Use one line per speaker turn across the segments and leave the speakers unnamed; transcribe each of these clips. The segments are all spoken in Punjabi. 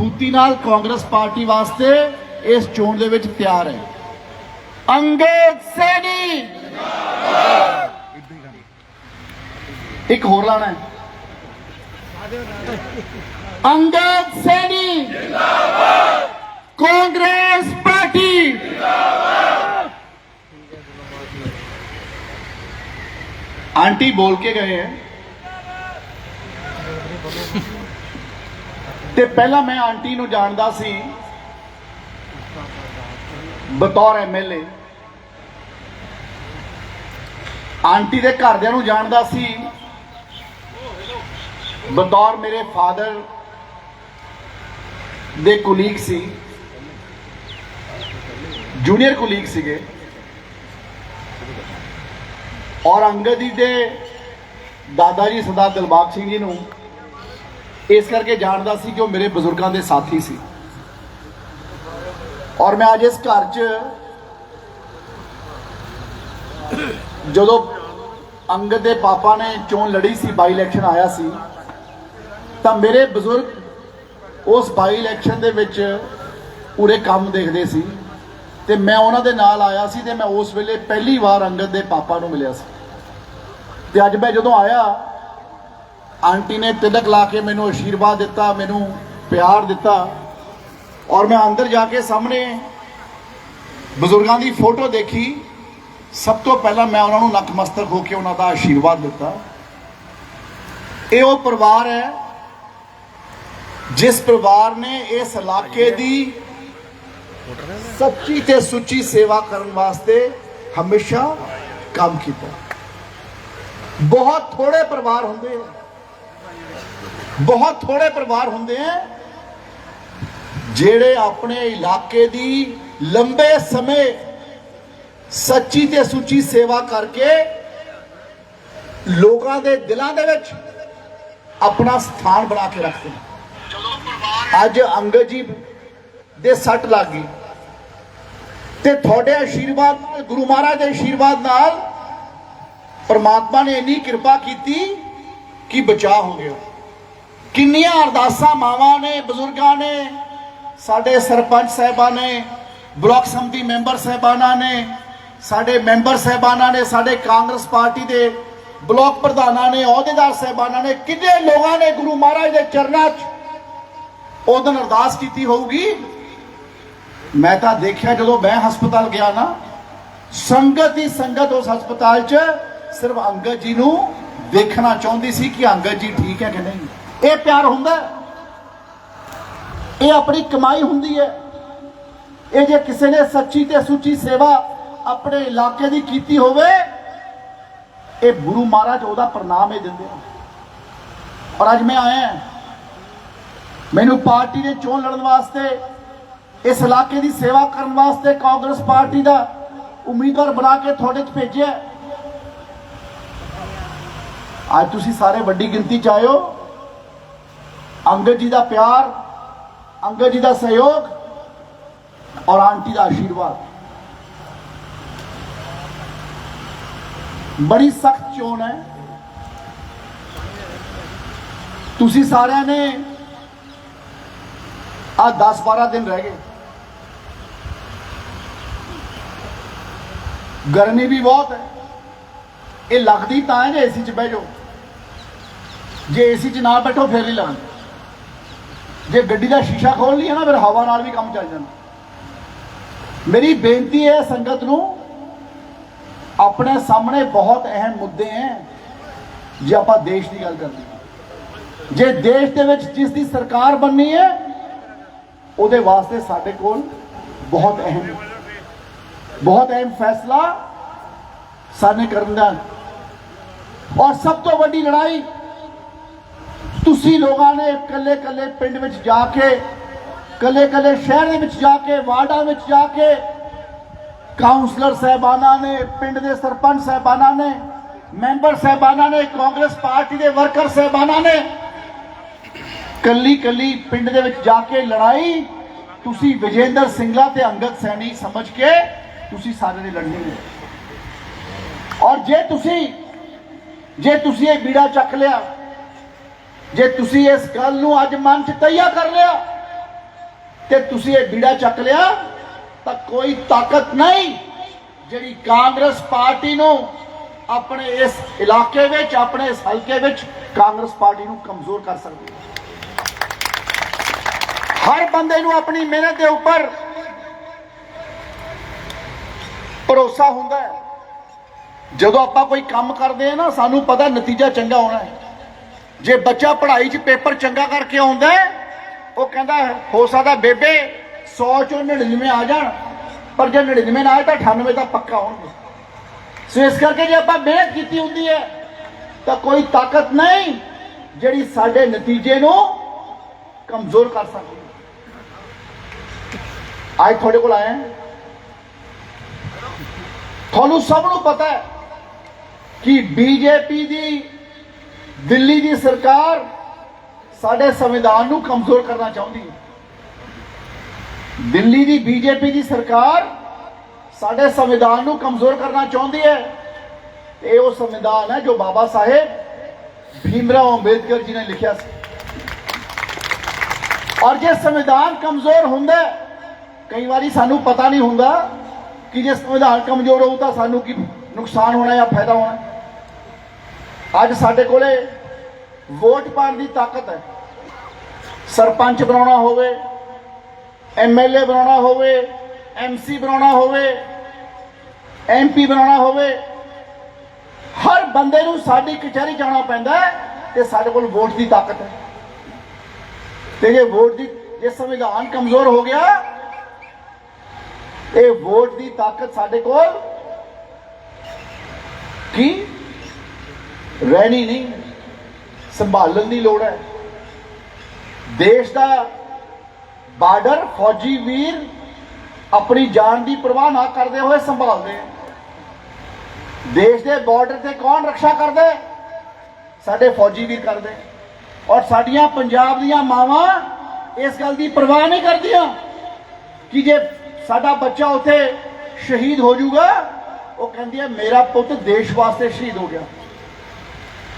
ਮਜ਼ਬੂਤੀ ਨਾਲ ਕਾਂਗਰਸ ਪਾਰਟੀ ਵਾਸਤੇ ਇਸ ਚੋਣ ਦੇ ਵਿੱਚ ਤਿਆਰ ਹੈ। ਅੰਗਦ ਸੈਣੀ। ਇੱਕ ਹੋਰ ਲਾਣਾ ਹੈ। ਅੰਗਦ ਸੈਣੀ। ਜਿੰਦਾਬਾਦ ਕਾਂਗਰਸ ਪਾਰਟੀ। ਆਂਟੀ ਬੋਲ ਕੇ ਗਏ ਹੈ। ਤੇ ਪਹਿਲਾਂ ਮੈਂ ਆਂਟੀ ਨੂੰ ਜਾਣਦਾ ਸੀ। ਬਤੌਰ ਐਮਐਲਏ ਆਂਟੀ ਦੇ ਘਰਦਿਆਂ ਨੂੰ ਜਾਣਦਾ ਸੀ। ਬਤੌਰ ਮੇਰੇ ਫਾਦਰ ਦੇ ਕੁਲੀਗ ਸੀ। ਜੂਨੀਅਰ ਕੁਲੀਗ ਸੀਗੇ। ਔਰ ਅੰਗਦ ਜੀ ਦੇ ਦਾਦਾ ਜੀ ਸਰਦਾਰ ਦਿਲਬਾਗ ਸਿੰਘ ਜੀ ਨੂੰ ਇਸ ਕਰਕੇ ਜਾਣਦਾ ਸੀ ਕਿ ਉਹ ਮੇਰੇ ਬਜ਼ੁਰਗਾਂ ਦੇ ਸਾਥੀ ਸੀ। ਔਰ ਮੈਂ ਅੱਜ ਇਸ ਘਰ 'ਚ ਜਦੋਂ ਅੰਗਦ ਦੇ ਪਾਪਾ ਨੇ ਚੋਣ ਲੜੀ ਸੀ ਬਾਈ ਇਲੈਕਸ਼ਨ ਆਇਆ ਸੀ, ਤਾਂ ਮੇਰੇ ਬਜ਼ੁਰਗ ਉਸ ਬਾਈ ਇਲੈਕਸ਼ਨ ਦੇ ਵਿੱਚ ਪੂਰੇ ਕੰਮ ਦੇਖਦੇ ਸੀ ਤੇ ਮੈਂ ਉਹਨਾਂ ਦੇ ਨਾਲ ਆਇਆ ਸੀ ਤੇ ਮੈਂ ਉਸ ਵੇਲੇ ਪਹਿਲੀ ਵਾਰ ਅੰਗਦ ਦੇ ਪਾਪਾ ਨੂੰ ਮਿਲਿਆ ਸੀ। ਤੇ ਅੱਜ ਮੈਂ ਜਦੋਂ ਆਇਆ ਆਂਟੀ ਨੇ ਤਿਲਕ ਲਾ ਕੇ ਮੈਨੂੰ ਆਸ਼ੀਰਵਾਦ ਦਿੱਤਾ, ਮੈਨੂੰ ਪਿਆਰ ਦਿੱਤਾ ਔਰ ਮੈਂ ਅੰਦਰ ਜਾ ਕੇ ਸਾਹਮਣੇ ਬਜ਼ੁਰਗਾਂ ਦੀ ਫੋਟੋ ਦੇਖੀ। ਸਭ ਤੋਂ ਪਹਿਲਾਂ ਮੈਂ ਉਹਨਾਂ ਨੂੰ ਨਤਮਸਤਕ ਹੋ ਕੇ ਉਹਨਾਂ ਦਾ ਆਸ਼ੀਰਵਾਦ ਦਿੱਤਾ। ਇਹ ਉਹ ਪਰਿਵਾਰ ਹੈ ਜਿਸ ਪਰਿਵਾਰ ਨੇ ਇਸ ਇਲਾਕੇ ਦੀ ਸੱਚੀ ਤੇ ਸੁੱਚੀ ਸੇਵਾ ਕਰਨ ਵਾਸਤੇ ਹਮੇਸ਼ਾ ਕੰਮ ਕੀਤਾ। ਬਹੁਤ ਥੋੜੇ ਪਰਿਵਾਰ ਹੁੰਦੇ ਹੈ ਬਹੁਤ ਥੋੜੇ ਪਰਿਵਾਰ ਹੁੰਦੇ ਹੈ ਜਿਹੜੇ ਆਪਣੇ ਇਲਾਕੇ ਦੀ ਲੰਬੇ ਸਮੇਂ ਸੱਚੀ ਤੇ ਸੁੱਚੀ ਸੇਵਾ ਕਰਕੇ ਲੋਕਾਂ ਦੇ ਦਿਲਾਂ ਦੇ ਵਿੱਚ ਆਪਣਾ ਸਥਾਨ ਬਣਾ ਕੇ ਰੱਖਦੇ ਅੱਜ ਅੰਗਦ ਜੀ ਦੇ ਸੱਟ ਲੱਗ ਗਈ ਤੇ ਤੁਹਾਡੇ ਆਸ਼ੀਰਵਾਦ ਨਾਲ ਗੁਰੂ ਮਹਾਰਾਜ ਦੇ ਆਸ਼ੀਰਵਾਦ ਨਾਲ ਪਰਮਾਤਮਾ ਨੇ ਇੰਨੀ ਕਿਰਪਾ ਕੀਤੀ ਕਿ ਬਚਾਅ ਹੋ ਗਿਆ। ਕਿੰਨੀਆਂ ਅਰਦਾਸਾਂ ਮਾਵਾਂ ਨੇ, ਬਜ਼ੁਰਗਾਂ ਨੇ, ਸਾਡੇ ਸਰਪੰਚ ਸਾਹਿਬਾਨ ਨੇ, ਬਲਾਕ ਸੰਮਤੀ ਮੈਂਬਰ ਸਾਹਿਬਾਨਾਂ ਨੇ, ਸਾਡੇ ਮੈਂਬਰ ਸਾਹਿਬਾਨਾਂ ਨੇ, ਸਾਡੇ ਕਾਂਗਰਸ ਪਾਰਟੀ ਦੇ ਬਲਾਕ ਪ੍ਰਧਾਨਾਂ ਨੇ, ਅਹੁਦੇਦਾਰ ਸਾਹਿਬਾਨਾਂ ਨੇ, ਕਿੰਨੇ ਲੋਕਾਂ ਨੇ ਗੁਰੂ ਮਹਾਰਾਜ ਦੇ ਚਰਨਾਂ 'ਚ ਉਹ ਅਰਦਾਸ ਕੀਤੀ ਹੋਊਗੀ। ਮੈਂ ਤਾਂ ਦੇਖਿਆ ਜਦੋਂ ਮੈਂ ਹਸਪਤਾਲ ਗਿਆ ਨਾ, ਸੰਗਤ ਹੀ ਸੰਗਤ ਉਸ ਹਸਪਤਾਲ 'ਚ ਸਿਰਫ ਅੰਗਦ ਜੀ ਨੂੰ ਦੇਖਣਾ ਚਾਹੁੰਦੀ ਸੀ ਕਿ ਅੰਗਦ ਜੀ ਠੀਕ ਹੈ ਕਿ ਨਹੀਂ। ਇਹ ਪਿਆਰ ਹੁੰਦਾ ਇਹ ਆਪਣੀ ਕਮਾਈ ਹੁੰਦੀ ਹੈ। ਇਹ ਜੇ ਕਿਸੇ ਨੇ ਸੱਚੀ ਤੇ ਸੁੱਚੀ ਸੇਵਾ ਆਪਣੇ ਇਲਾਕੇ ਦੀ ਕੀਤੀ ਹੋਵੇ, ਇਹ ਗੁਰੂ ਮਹਾਰਾਜ ਉਹਦਾ ਪ੍ਰਣਾਮ ਹੀ ਦਿੰਦੇ ਆ। ਔਰ ਅੱਜ ਮੈਂ ਆਇਆ ਮੈਨੂੰ ਪਾਰਟੀ ਨੇ ਚੋਣ ਲੜਨ ਵਾਸਤੇ, ਇਸ ਇਲਾਕੇ ਦੀ ਸੇਵਾ ਕਰਨ ਵਾਸਤੇ ਕਾਂਗਰਸ ਪਾਰਟੀ ਦਾ ਉਮੀਦਵਾਰ ਬਣਾ ਕੇ ਤੁਹਾਡੇ 'ਚ ਭੇਜਿਆ। ਅੱਜ ਤੁਸੀਂ ਸਾਰੇ ਵੱਡੀ ਗਿਣਤੀ 'ਚ ਆਇਓ ਅੰਗਦ ਜੀ ਦਾ ਪਿਆਰ, ਅੰਗਦ ਜੀ ਦਾ ਸਹਿਯੋਗ ਔਰ ਆਂਟੀ ਦਾ ਆਸ਼ੀਰਵਾਦ। ਬੜੀ ਸਖਤ ਚੋਣ ਹੈ। ਤੁਸੀਂ ਸਾਰਿਆਂ ਨੇ ਆ 10 12 ਦਿਨ ਰਹਿ ਗਏ। ਗਰਮੀ ਵੀ ਬਹੁਤ ਹੈ। ਇਹ ਲੱਗਦੀ ਤਾਂ ਹੈ ਜੇ ਏਸੀ 'ਚ ਬਹਿ ਜਾਓ। ਜੇ ਏਸੀ 'ਚ ਨਾ ਬੈਠੋ, ਫਿਰ ਨਹੀਂ ਲੱਗਦੀ ਜੇ ਗੱਡੀ ਦਾ ਸ਼ੀਸ਼ਾ ਖੋਲ ਲਈਏ ਨਾ, ਫਿਰ ਹਵਾ ਨਾਲ ਵੀ ਕੰਮ ਚੱਲ ਜਾਂਦਾ। ਮੇਰੀ ਬੇਨਤੀ ਹੈ ਸੰਗਤ ਨੂੰ, ਆਪਣੇ ਸਾਹਮਣੇ ਬਹੁਤ ਅਹਿਮ ਮੁੱਦੇ ਹੈ, ਜੇ ਆਪਾਂ ਦੇਸ਼ ਦੀ ਗੱਲ ਕਰਦੇ ਹਾਂ। ਜੇ ਦੇਸ਼ ਦੇ ਵਿੱਚ ਜਿਸ ਦੀ ਸਰਕਾਰ ਬਣਨੀ ਹੈ, ਉਹਦੇ ਵਾਸਤੇ ਸਾਡੇ ਕੋਲ ਬਹੁਤ ਅਹਿਮ ਬਹੁਤ ਅਹਿਮ ਫੈਸਲਾ ਸਾਨੇ ਕਰਨ ਦਾ। ਔਰ ਸਭ ਤੋਂ ਵੱਡੀ ਲੜਾਈ ਤੁਸੀਂ ਲੋਕਾਂ ਨੇ ਇਕੱਲੇ ਇਕੱਲੇ ਪਿੰਡ ਵਿੱਚ ਜਾ ਕੇ, ਇਕੱਲੇ ਇਕੱਲੇ ਸ਼ਹਿਰ ਦੇ ਵਿੱਚ ਜਾ ਕੇ, ਵਾਰਡਾਂ ਵਿੱਚ ਜਾ ਕੇ ਕਾਉਂਸਲਰ ਸਹਿਬਾਨਾਂ ਨੇ, ਪਿੰਡ ਦੇ ਸਰਪੰਚ ਸਹਿਬਾਨਾਂ ਨੇ, ਮੈਂਬਰ ਸਹਿਬਾਨਾਂ ਨੇ, ਕਾਂਗਰਸ ਪਾਰਟੀ ਦੇ ਵਰਕਰ ਸਹਿਬਾਨਾਂ ਨੇ ਕੱਲੀ ਕੱਲੀ ਪਿੰਡ ਦੇ ਵਿੱਚ ਜਾ ਕੇ ਲੜਾਈ, ਤੁਸੀਂ ਵਿਜੇਂਦਰ ਸਿੰਘਲਾ ਤੇ ਅੰਗਦ ਸੈਣੀ ਸਮਝ ਕੇ ਤੁਸੀਂ ਸਾਰੇ ਨੇ ਲੜਨੀ ਹੈ ਔਰ ਜੇ ਤੁਸੀਂ ਜੇ ਤੁਸੀਂ ਇਹ ਬੀੜਾ ਚੱਕ ਲਿਆ ਜੇ ਤੁਸੀਂ ਇਸ ਗੱਲ ਨੂੰ ਅੱਜ ਮਨ 'ਚ ਤੈਯਾ ਕਰ ਲਿਆ ਤੇ ਤੁਸੀਂ ਇਹ ਬੀੜਾ ਚੱਕ ਲਿਆ, ਤਾਂ ਕੋਈ ਤਾਕਤ ਨਹੀਂ ਜਿਹੜੀ ਕਾਂਗਰਸ ਪਾਰਟੀ ਨੂੰ ਆਪਣੇ ਇਸ ਇਲਾਕੇ ਵਿੱਚ, ਆਪਣੇ ਇਸ ਹਲਕੇ ਵਿੱਚ ਕਾਂਗਰਸ ਪਾਰਟੀ ਨੂੰ ਕਮਜ਼ੋਰ ਕਰ ਸਕਦੀ ਹੈ। ਹਰ ਬੰਦੇ ਨੂੰ ਆਪਣੀ ਮਿਹਨਤ ਦੇ ਉੱਪਰ ਭਰੋਸਾ ਹੁੰਦਾ ਹੈ। ਜਦੋਂ ਆਪਾਂ ਕੋਈ ਕੰਮ ਕਰਦੇ ਆ ਨਾ, ਸਾਨੂੰ ਪਤਾ ਨਤੀਜਾ ਚੰਗਾ ਹੋਣਾ ਹੈ। ਜੇ ਬੱਚਾ ਪੜ੍ਹਾਈ 'ਚ ਪੇਪਰ ਚੰਗਾ ਕਰਕੇ ਆਉਂਦਾ ਉਹ ਕਹਿੰਦਾ ਹੋ ਸਕਦਾ ਬੇਬੇ 100 ਚੋਂ 99 ਆ ਜਾਣ, ਪਰ ਜੇ 99 ਨਾ ਆਏ ਤਾਂ 98 ਤਾਂ ਪੱਕਾ ਹੋਣਗੇ। ਸੋ ਇਸ ਕਰਕੇ ਜੇ ਆਪਾਂ ਮਿਹਨਤ ਕੀਤੀ ਹੁੰਦੀ ਹੈ, ਤਾਂ ਕੋਈ ਤਾਕਤ ਨਹੀਂ ਜਿਹੜੀ ਸਾਡੇ ਨਤੀਜੇ ਨੂੰ ਕਮਜ਼ੋਰ ਕਰ ਸਕਦੀ ਅੱਜ ਤੁਹਾਡੇ ਕੋਲ ਆਇਆ ਤੁਹਾਨੂੰ ਸਭ ਨੂੰ ਪਤਾ ਹੈ ਕਿ ਬੀਜੇਪੀ ਦੀ ਦਿੱਲੀ ਦੀ ਸਰਕਾਰ ਸਾਡੇ ਸੰਵਿਧਾਨ ਨੂੰ ਕਮਜ਼ੋਰ ਕਰਨਾ ਚਾਹੁੰਦੀ ਹੈ। ਦਿੱਲੀ ਦੀ ਬੀਜੇਪੀ ਦੀ ਸਰਕਾਰ ਸਾਡੇ ਸੰਵਿਧਾਨ ਨੂੰ ਕਮਜ਼ੋਰ ਕਰਨਾ ਚਾਹੁੰਦੀ ਹੈ। ਇਹ ਉਹ ਸੰਵਿਧਾਨ ਹੈ ਜੋ ਬਾਬਾ ਸਾਹਿਬ ਭੀਮਰਾਓ ਅੰਬੇਦਕਰ ਜੀ ਨੇ ਲਿਖਿਆ ਸੀ। ਔਰ ਜੇ ਸੰਵਿਧਾਨ ਕਮਜ਼ੋਰ ਹੁੰਦਾ ਕਈ ਵਾਰੀ ਸਾਨੂੰ ਪਤਾ ਨਹੀਂ ਹੁੰਦਾ ਕਿ ਜੇ ਸੰਵਿਧਾਨ ਕਮਜ਼ੋਰ ਹੋਊ ਤਾਂ ਸਾਨੂੰ ਕੀ ਨੁਕਸਾਨ ਹੋਣਾ ਜਾਂ ਫਾਇਦਾ ਹੋਣਾ। ਅੱਜ ਸਾਡੇ ਕੋਲੇ ਵੋਟ ਪਾਉਣ ਦੀ ਤਾਕਤ ਹੈ। ਸਰਪੰਚ ਬਣਾਉਣਾ ਹੋਵੇ ਐਮਐਲਏ ਬਣਾਉਣਾ ਹੋਵੇ ਐਮਸੀ ਬਣਾਉਣਾ ਹੋਵੇ ਐਮਪੀ ਬਣਾਉਣਾ ਹੋਵੇ, ਹਰ ਬੰਦੇ ਨੂੰ ਸਾਡੀ ਕਚਹਿਰੀ ਜਾਣਾ ਪੈਂਦਾ ਹੈ ਤੇ ਸਾਡੇ ਕੋਲ ਵੋਟ ਦੀ ਤਾਕਤ ਹੈ। ਤੇ ਜੇ ਵੋਟ ਦੀ ਜੇ ਸੰਵਿਧਾਨ ਕਮਜ਼ੋਰ ਹੋ ਗਿਆ, ਇਹ ਵੋਟ ਦੀ ਤਾਕਤ ਸਾਡੇ ਕੋਲ ਕੀ ਰਹਿਣੀ ਨਹੀਂ। ਸੰਭਾਲਣ ਦੀ ਲੋੜ ਹੈ। ਦੇਸ਼ ਦਾ ਬਾਰਡਰ ਫੌਜੀ ਵੀਰ ਆਪਣੀ ਜਾਨ ਦੀ ਪਰਵਾਹ ਨਾ ਕਰਦੇ ਹੋਏ ਸੰਭਾਲਦੇ ਆ। ਦੇਸ਼ ਦੇ ਬਾਰਡਰ ਤੇ ਕੌਣ ਰੱਖਿਆ ਕਰਦਾ ਸਾਡੇ ਫੌਜੀ ਵੀਰ ਕਰਦੇ ਔਰ ਸਾਡੀਆਂ ਪੰਜਾਬ ਦੀਆਂ ਮਾਵਾਂ ਇਸ ਗੱਲ ਦੀ ਪਰਵਾਹ ਨਹੀਂ ਕਰਦੀਆਂ ਕਿ ਜੇ ਸਾਡਾ ਬੱਚਾ ਉੱਥੇ ਸ਼ਹੀਦ ਹੋ ਜਾਊਗਾ, ਉਹ ਕਹਿੰਦੀ ਹੈ, ਮੇਰਾ ਪੁੱਤ ਦੇਸ਼ ਵਾਸਤੇ ਸ਼ਹੀਦ ਹੋ ਗਿਆ।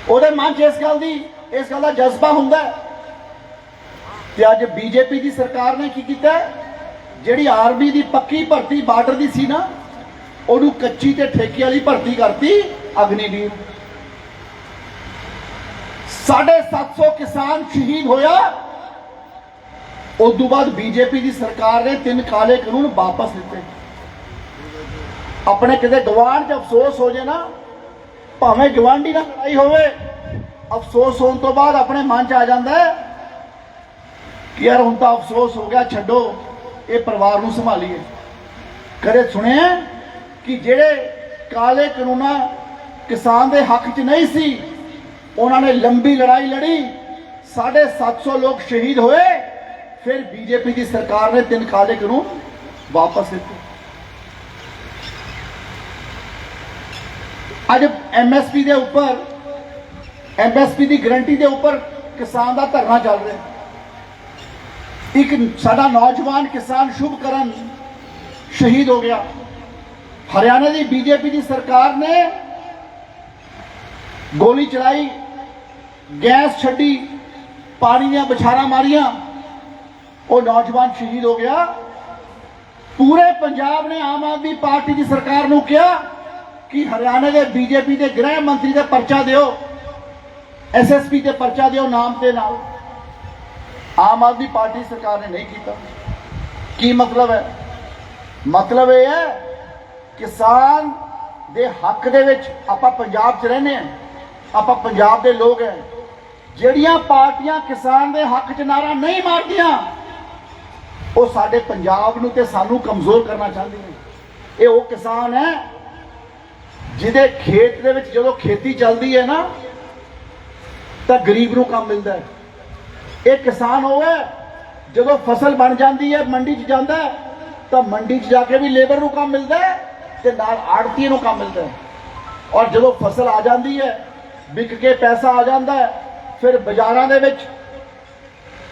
ਉਹਦੇ ਮਨ 'ਚ ਇਸ ਗੱਲ ਦੀ, ਇਸ ਗੱਲ ਦਾ ਜਜ਼ਬਾ ਹੁੰਦਾ ਤੇ ਅੱਜ ਬੀਜੇਪੀ ਦੀ ਸਰਕਾਰ ਨੇ ਕੀ ਕੀਤਾ ਜਿਹੜੀ ਆਰਮੀ ਦੀ ਪੱਕੀ ਭਰਤੀ ਬਾਰਡਰ ਦੀ ਸੀ ਨਾ, ਉਹਨੂੰ ਕੱਚੀ ਤੇ ਠੇਕੇ ਵਾਲੀ ਭਰਤੀ ਕਰਤੀ ਅਗਨੀਵੀਰ 750 ਕਿਸਾਨ ਸ਼ਹੀਦ ਹੋਇਆ। ਉਸ ਤੋਂ ਬਾਅਦ ਬੀਜੇਪੀ ਦੀ ਸਰਕਾਰ ਨੇ ਤਿੰਨ ਕਾਲੇ ਕਾਨੂੰਨ ਵਾਪਸ ਲਿੱਤੇ ਆਪਣੇ ਕਿਤੇ ਗਵਾਂਢ 'ਚ ਅਫਸੋਸ ਹੋ ਜੇ ਨਾ ਭਾਵੇਂ ਗਵਾਂਢੀ ਨਾਲ ਲੜਾਈ ਹੋਵੇ, ਅਫਸੋਸ ਹੋਣ ਤੋਂ ਬਾਅਦ ਆਪਣੇ ਮਨ 'ਚ ਆ ਜਾਂਦਾ ਹੈ ਕਿ ਯਾਰ ਹੁਣ ਤਾਂ ਅਫਸੋਸ ਹੋ ਗਿਆ, ਛੱਡੋ, ਇਹ ਪਰਿਵਾਰ ਨੂੰ ਸੰਭਾਲੀਏ। ਕਰੇ ਸੁਣਿਆ ਕਿ ਜਿਹੜੇ ਕਾਲੇ ਕਾਨੂੰਨਾਂ ਕਿਸਾਨ ਦੇ ਹੱਕ 'ਚ ਨਹੀਂ ਸੀ, ਉਹਨਾਂ ਨੇ ਲੰਬੀ ਲੜਾਈ ਲੜੀ 750 ਲੋਕ ਸ਼ਹੀਦ ਹੋਏ, ਫਿਰ ਬੀਜੇਪੀ ਦੀ ਸਰਕਾਰ ਨੇ ਤਿੰਨ ਕਾਲੇ ਕਾਨੂੰਨ ਵਾਪਸ ਦਿੱਤੇ। ਅੱਜ ਐਮਐਸਪੀ ਦੇ ਉੱਪਰ ਐਮਐਸਪੀ ਦੀ ਗਰੰਟੀ ਦੇ ਉੱਪਰ ਕਿਸਾਨ ਦਾ ਧਰਨਾ ਚੱਲ ਰਿਹਾ ਇੱਕ ਸਾਡਾ ਨੌਜਵਾਨ ਕਿਸਾਨ ਸ਼ੁਭਕਰਨ ਸ਼ਹੀਦ ਹੋ ਗਿਆ। ਹਰਿਆਣਾ ਦੀ ਬੀਜੇਪੀ ਦੀ ਸਰਕਾਰ ਨੇ ਗੋਲੀ ਚਲਾਈ, ਗੈਸ ਛੱਡੀ, ਪਾਣੀ ਦੀਆਂ ਬਛਾਰਾਂ ਮਾਰੀਆਂ, ਉਹ ਨੌਜਵਾਨ ਸ਼ਹੀਦ ਹੋ ਗਿਆ। ਪੂਰੇ ਪੰਜਾਬ ਨੇ ਆਮ ਆਦਮੀ ਪਾਰਟੀ ਦੀ ਸਰਕਾਰ ਨੂੰ ਕਿਹਾ ਕਿ ਹਰਿਆਣਾ ਦੇ ਬੀਜੇਪੀ ਦੇ ਗ੍ਰਹਿ ਮੰਤਰੀ ਦੇ ਪਰਚਾ ਦਿਓ? ਐਸਐਸਪੀ ਤੇ ਪਰਚਾ ਦਿਓ ਨਾਮ ਤੇ ਨਾਲ। ਆਮ ਆਦਮੀ ਪਾਰਟੀ ਸਰਕਾਰ ਨੇ ਨਹੀਂ ਕੀਤਾ। ਕੀ ਮਤਲਬ ਹੈ? ਮਤਲਬ ਇਹ ਹੈ, ਕਿਸਾਨ ਦੇ ਹੱਕ ਦੇ ਵਿੱਚ ਆਪਾਂ ਪੰਜਾਬ 'ਚ ਰਹਿੰਦੇ ਹਾਂ। ਆਪਾਂ ਪੰਜਾਬ ਦੇ ਲੋਕ ਹੈ। ਜਿਹੜੀਆਂ ਪਾਰਟੀਆਂ ਕਿਸਾਨ ਦੇ ਹੱਕ 'ਚ ਨਾਰਾ ਨਹੀਂ ਮਾਰਦੀਆਂ, ਉਹ ਸਾਡੇ ਪੰਜਾਬ ਨੂੰ ਤੇ ਸਾਨੂੰ ਕਮਜ਼ੋਰ ਕਰਨਾ ਚਾਹੁੰਦੀਆਂ ਇਹ ਉਹ ਕਿਸਾਨ ਹੈ ਜਿਹਦੇ ਖੇਤ ਦੇ ਵਿੱਚ ਜਦੋਂ ਖੇਤੀ ਚੱਲਦੀ ਹੈ ਨਾ, ਤਾਂ ਗਰੀਬ ਨੂੰ ਕੰਮ ਮਿਲਦਾ ਹੈ। ਇਹ ਕਿਸਾਨ ਹੋਵੇ ਜਦੋਂ ਫਸਲ ਬਣ ਜਾਂਦੀ ਹੈ, ਮੰਡੀ 'ਚ ਜਾਂਦਾ ਤਾਂ ਮੰਡੀ 'ਚ ਜਾ ਕੇ ਵੀ ਲੇਬਰ ਨੂੰ ਕੰਮ ਮਿਲਦਾ ਹੈ ਤੇ ਨਾਲ ਆੜਤੀ ਨੂੰ ਕੰਮ ਮਿਲਦਾ ਹੈ। ਔਰ ਜਦੋਂ ਫਸਲ ਆ ਜਾਂਦੀ ਹੈ, ਵਿਕ ਕੇ ਪੈਸਾ ਆ ਜਾਂਦਾ ਹੈ, ਫਿਰ ਬਾਜ਼ਾਰਾਂ ਦੇ ਵਿੱਚ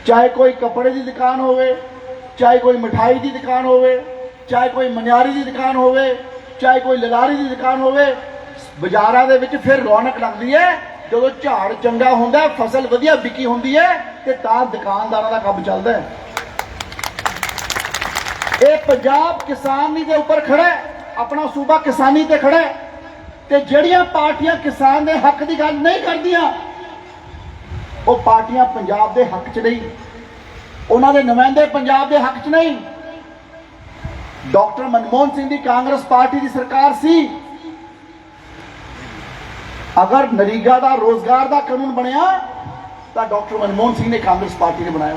ਚਾਹੇ ਕੋਈ ਕੱਪੜੇ ਦੀ ਦੁਕਾਨ ਹੋਵੇ, ਚਾਹੇ ਕੋਈ ਮਠਾਈ ਦੀ ਦੁਕਾਨ ਹੋਵੇ, ਚਾਹੇ ਕੋਈ ਮਨਿਆਰੀ ਦੀ ਦੁਕਾਨ ਹੋਵੇ ਚਾਹੇ ਕੋਈ ਲਗਾਰੀ ਦੀ ਦੁਕਾਨ ਹੋਵੇ, ਬਾਜ਼ਾਰਾਂ ਦੇ ਵਿੱਚ ਫਿਰ ਰੌਣਕ ਲੱਗਦੀ ਹੈ। ਜਦੋਂ ਝਾੜ ਚੰਗਾ ਹੁੰਦਾ, ਫਸਲ ਵਧੀਆ ਵਿਕੀ ਹੁੰਦੀ ਹੈ, ਤੇ ਤਾਂ ਦੁਕਾਨਦਾਰਾਂ ਦਾ ਕੰਮ ਚੱਲਦਾ ਹੈ। ਇਹ ਪੰਜਾਬ ਕਿਸਾਨੀ ਦੇ ਉੱਪਰ ਖੜਾ ਹੈ, ਆਪਣਾ ਸੂਬਾ ਕਿਸਾਨੀ ਤੇ ਖੜਾ ਹੈ। ਤੇ ਜਿਹੜੀਆਂ ਪਾਰਟੀਆਂ ਕਿਸਾਨ ਦੇ ਹੱਕ ਦੀ ਗੱਲ ਨਹੀਂ ਕਰਦੀਆਂ, ਉਹ ਪਾਰਟੀਆਂ ਪੰਜਾਬ ਦੇ ਹੱਕ 'ਚ ਨਹੀਂ। ਉਹਨਾਂ ਦੇ ਨੁਮਾਇੰਦੇ ਪੰਜਾਬ ਦੇ ਹੱਕ 'ਚ ਨਹੀਂ। ਡਾਕਟਰ ਮਨਮੋਹਨ ਸਿੰਘ ਦੀ ਕਾਂਗਰਸ ਪਾਰਟੀ ਦੀ ਸਰਕਾਰ ਸੀ। ਅਗਰ ਨਰੀਗਾ ਦਾ ਰੋਜ਼ਗਾਰ ਦਾ ਕਾਨੂੰਨ ਬਣਿਆ, ਤਾਂ ਡਾਕਟਰ ਮਨਮੋਹਨ ਸਿੰਘ ਨੇ ਕਾਂਗਰਸ ਪਾਰਟੀ ਨੇ ਬਣਾਇਆ।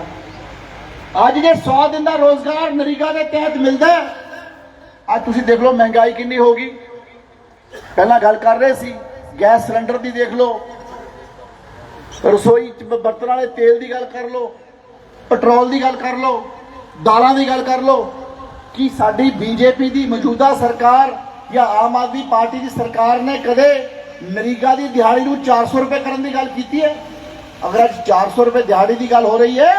ਅੱਜ ਜੇ 100 ਦਿਨ ਦਾ ਰੋਜ਼ਗਾਰ ਨਰੀਗਾ ਦੇ ਤਹਿਤ ਮਿਲਦਾ ਅੱਜ ਤੁਸੀਂ ਦੇਖ ਲਓ ਮਹਿੰਗਾਈ ਕਿੰਨੀ ਹੋ ਗਈ। ਪਹਿਲਾਂ ਗੱਲ ਕਰ ਰਹੇ ਸੀ, ਗੈਸ ਸਿਲੰਡਰ ਦੀ ਦੇਖ ਲਓ। ਰਸੋਈ ਚ ਬਰਤਨ ਵਾਲੇ ਤੇਲ ਦੀ ਗੱਲ ਕਰ ਲਓ, ਪੈਟਰੋਲ ਦੀ ਗੱਲ ਕਰ ਲਓ, ਦਾਲਾਂ ਦੀ ਗੱਲ ਕਰ ਲਓ। ਕੀ ਸਾਡੀ ਬੀਜੇਪੀ ਦੀ ਮੌਜੂਦਾ ਸਰਕਾਰ ਜਾਂ ਆਮ ਆਦਮੀ ਪਾਰਟੀ ਦੀ ਸਰਕਾਰ ਨੇ ਕਦੇ ਨਰੀਗਾ ਦੀ ਦਿਹਾੜੀ ਨੂੰ 400 ਰੁਪਏ ਕਰਨ ਦੀ ਗੱਲ ਕੀਤੀ ਹੈ? ਅਗਰ ਅੱਜ 400 ਰੁਪਏ ਦਿਹਾੜੀ ਦੀ ਗੱਲ ਹੋ ਰਹੀ ਹੈ,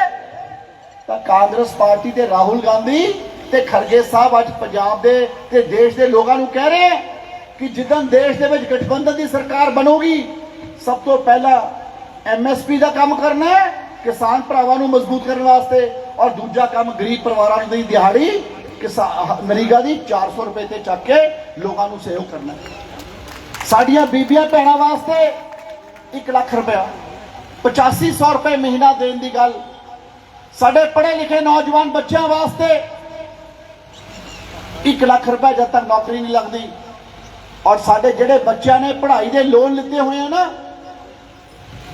ਤਾਂ ਕਾਂਗਰਸ ਪਾਰਟੀ ਤੇ ਰਾਹੁਲ ਗਾਂਧੀ ਤੇ ਖਰਗੇ ਸਾਹਿਬ ਅੱਜ ਪੰਜਾਬ ਦੇ ਤੇ ਦੇਸ਼ ਦੇ ਲੋਕਾਂ ਨੂੰ ਕਹਿ ਰਹੇ ਕਿ ਜਿੱਦਾਂ ਦੇਸ਼ ਦੇ ਵਿੱਚ ਗਠਬੰਧਨ ਦੀ ਸਰਕਾਰ ਬਣੂਗੀ, ਸਭ ਤੋਂ ਪਹਿਲਾਂ ਐਮਐਸਪੀ ਦਾ ਕੰਮ ਕਰਨਾ ਹੈ, ਕਿਸਾਨ ਭਰਾਵਾਂ ਨੂੰ ਮਜ਼ਬੂਤ ਕਰਨ ਵਾਸਤੇ ਔਰ ਦੂਜਾ ਕੰਮ ਗਰੀਬ ਪਰਿਵਾਰਾਂ ਦੀ ਦਿਹਾੜੀ ਕਿਸਾ- ਨਰੇਗਾ ਦੀ 400 ਰੁਪਏ ਤੇ ਚੱਕ ਕੇ ਲੋਕਾਂ ਨੂੰ ਸਹਿਯੋਗ ਕਰਨਾ ਹੈ। ਸਾਡੀਆਂ ਬੀਬੀਆਂ ਭੈਣਾਂ ਵਾਸਤੇ 1 ਲੱਖ ਰੁਪਇਆ 8500 ਰੁਪਏ ਮਹੀਨਾ ਦੇਣ ਦੀ ਗੱਲ। ਸਾਡੇ ਪੜ੍ਹੇ ਲਿਖੇ ਨੌਜਵਾਨ ਬੱਚਿਆਂ ਵਾਸਤੇ 1 ਲੱਖ ਰੁਪਏ ਜਦ ਤੱਕ ਨੌਕਰੀ ਨਹੀਂ ਲੱਗਦੀ। ਔਰ ਸਾਡੇ ਜਿਹੜੇ ਬੱਚਿਆਂ ਨੇ ਪੜ੍ਹਾਈ ਦੇ ਲੋਨ ਲਿੱਤੇ ਹੋਏ ਆ ਨਾ,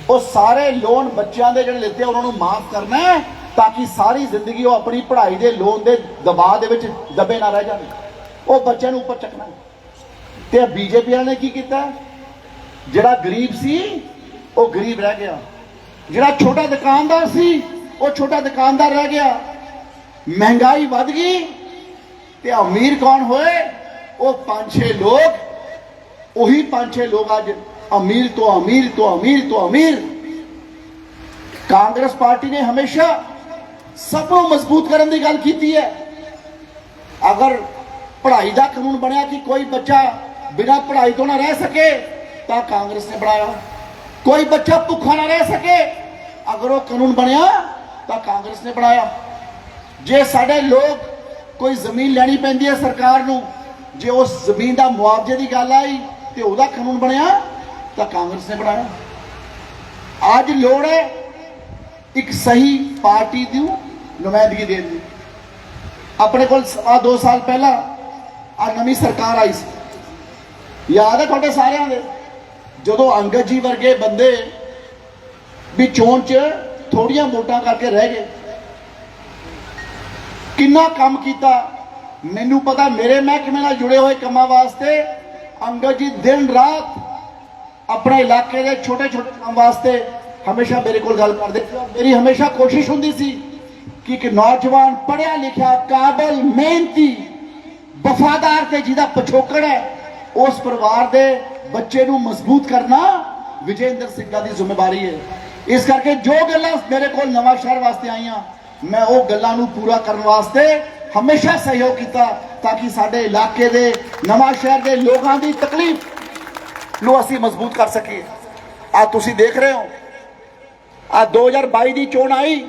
ਉਹ ਸਾਰੇ ਲੋਨ ਬੱਚਿਆਂ ਦੇ ਜਿਹੜੇ ਲਿੱਤੇ ਉਹਨਾਂ ਨੂੰ ਮਾਫ ਕਰਨਾ ਹੈ। ਤਾਂ ਕਿ ਸਾਰੀ ਜ਼ਿੰਦਗੀ ਉਹ ਆਪਣੀ ਪੜ੍ਹਾਈ ਦੇ ਲੋਨ ਦੇ ਦਬਾਅ ਦੇ ਵਿੱਚ ਦਬੇ ਨਾ ਰਹਿ ਜਾਣ। ਉਹ ਬੱਚਿਆਂ ਨੂੰ ਉੱਪਰ ਚੱਕਣਾ ਹੈ। ਤੇ ਬੀਜੇਪੀ ਵਾਲਿਆਂ ਨੇ ਕੀ ਕੀਤਾ? ਜਿਹੜਾ ਗਰੀਬ ਸੀ, ਉਹ ਗਰੀਬ ਰਹਿ ਗਿਆ। ਜਿਹੜਾ ਛੋਟਾ ਦੁਕਾਨਦਾਰ ਸੀ, ਉਹ ਛੋਟਾ ਦੁਕਾਨਦਾਰ ਰਹਿ ਗਿਆ। ਮਹਿੰਗਾਈ ਵੱਧ ਗਈ ਤੇ ਅਮੀਰ ਕੌਣ ਹੋਏ? ਉਹ ਪੰਜ ਛੇ ਲੋਕ। ਉਹੀ ਪੰਜ ਛੇ ਲੋਕ ਅੱਜ ਅਮੀਰ ਤੋਂ ਅਮੀਰ ਤੋਂ ਅਮੀਰ ਤੋਂ ਅਮੀਰ। ਕਾਂਗਰਸ ਪਾਰਟੀ ਨੇ ਹਮੇਸ਼ਾ ਸਭ ਨੂੰ ਮਜ਼ਬੂਤ ਕਰਨ ਦੀ ਗੱਲ ਕੀਤੀ ਹੈ। ਅਗਰ ਪੜ੍ਹਾਈ ਦਾ ਕਾਨੂੰਨ ਬਣਿਆ ਕਿ ਕੋਈ ਬੱਚਾ ਬਿਨਾਂ ਪੜ੍ਹਾਈ ਤੋਂ ਨਾ ਰਹਿ ਸਕੇ, ਤਾਂ ਕਾਂਗਰਸ ਨੇ ਬਣਾਇਆ। ਕੋਈ ਬੱਚਾ ਭੁੱਖਾ ਨਾ ਰਹਿ ਸਕੇ, ਅਗਰ ਉਹ ਕਾਨੂੰਨ ਬਣਿਆ, ਤਾਂ ਕਾਂਗਰਸ ਨੇ ਬਣਾਇਆ। ਜੇ ਸਾਡੇ ਲੋਕ ਕੋਈ ਜ਼ਮੀਨ ਲੈਣੀ ਪੈਂਦੀ ਹੈ ਸਰਕਾਰ ਨੂੰ, ਜੇ ਉਸ ਜ਼ਮੀਨ ਦਾ ਮੁਆਵਜ਼ੇ ਦੀ ਗੱਲ ਆਈ ਤੇ ਉਹਦਾ ਕਾਨੂੰਨ ਬਣਿਆ, ਤਾਂ ਕਾਂਗਰਸ ਨੇ ਬਣਾਇਆ। ਅੱਜ ਲੋੜ ਹੈ ਇੱਕ ਸਹੀ ਪਾਰਟੀ ਦੀ ਨੁਮਾਇੰਦਗੀ ਦੇਣ ਦੀ ਆਪਣੇ ਕੋਲ ਆ 2 ਸਾਲ ਪਹਿਲਾਂ ਆ ਨਵੀਂ ਸਰਕਾਰ ਆਈ ਸੀ। ਯਾਦ ਹੈ ਤੁਹਾਡੇ ਸਾਰਿਆਂ ਦੇ? ਜਦੋਂ ਅੰਗਦ ਜੀ ਵਰਗੇ ਬੰਦੇ ਵੀ ਚੋਣ 'ਚ ਥੋੜੀਆਂ ਵੋਟਾਂ ਕਰਕੇ ਰਹਿ ਗਏ। ਕਿੰਨਾ ਕੰਮ ਕੀਤਾ। ਮੈਨੂੰ ਪਤਾ ਮੇਰੇ ਮਹਿਕਮੇ ਨਾਲ ਜੁੜੇ ਹੋਏ ਕੰਮਾਂ ਵਾਸਤੇ ਅੰਗਦ ਜੀ ਦਿਨ ਰਾਤ ਆਪਣੇ ਇਲਾਕੇ ਦੇ ਛੋਟੇ ਛੋਟੇ ਕੰਮ ਵਾਸਤੇ ਹਮੇਸ਼ਾ ਮੇਰੇ ਕੋਲ ਗੱਲ ਕਰਦੇ ਮੇਰੀ ਹਮੇਸ਼ਾ ਕੋਸ਼ਿਸ਼ ਹੁੰਦੀ ਸੀ ਕਿ ਇੱਕ ਨੌਜਵਾਨ ਪੜ੍ਹਿਆ ਲਿਖਿਆ ਕਾਬਲ, ਮਿਹਨਤੀ, ਵਫਾਦਾਰ ਤੇ ਜਿਹਦਾ ਪਿਛੋਕੜ ਹੈ, ਉਸ ਪਰਿਵਾਰ ਦੇ ਬੱਚੇ ਨੂੰ ਮਜ਼ਬੂਤ ਕਰਨਾ ਵਿਜੇਂਦਰ ਸਿੰਘਾਂ ਦੀ ਜ਼ਿੰਮੇਵਾਰੀ ਹੈ। ਇਸ ਕਰਕੇ ਜੋ ਗੱਲਾਂ ਮੇਰੇ ਕੋਲ ਨਵਾਂ ਸ਼ਹਿਰ ਵਾਸਤੇ ਆਈਆਂ, ਮੈਂ ਉਹ ਗੱਲਾਂ ਨੂੰ ਪੂਰਾ ਕਰਨ ਵਾਸਤੇ ਹਮੇਸ਼ਾ ਸਹਿਯੋਗ ਕੀਤਾ ਤਾਂ ਕਿ ਸਾਡੇ ਇਲਾਕੇ ਦੇ ਨਵਾਂ ਸ਼ਹਿਰ ਦੇ ਲੋਕਾਂ ਦੀ ਤਕਲੀਫ ਨੂੰ ਅਸੀਂ ਮਜ਼ਬੂਤ ਕਰ ਸਕੀਏ। ਆ ਤੁਸੀਂ ਦੇਖ ਰਹੇ ਹੋ। ਆ 2022 ਦੀ ਚੋਣ ਆਈ।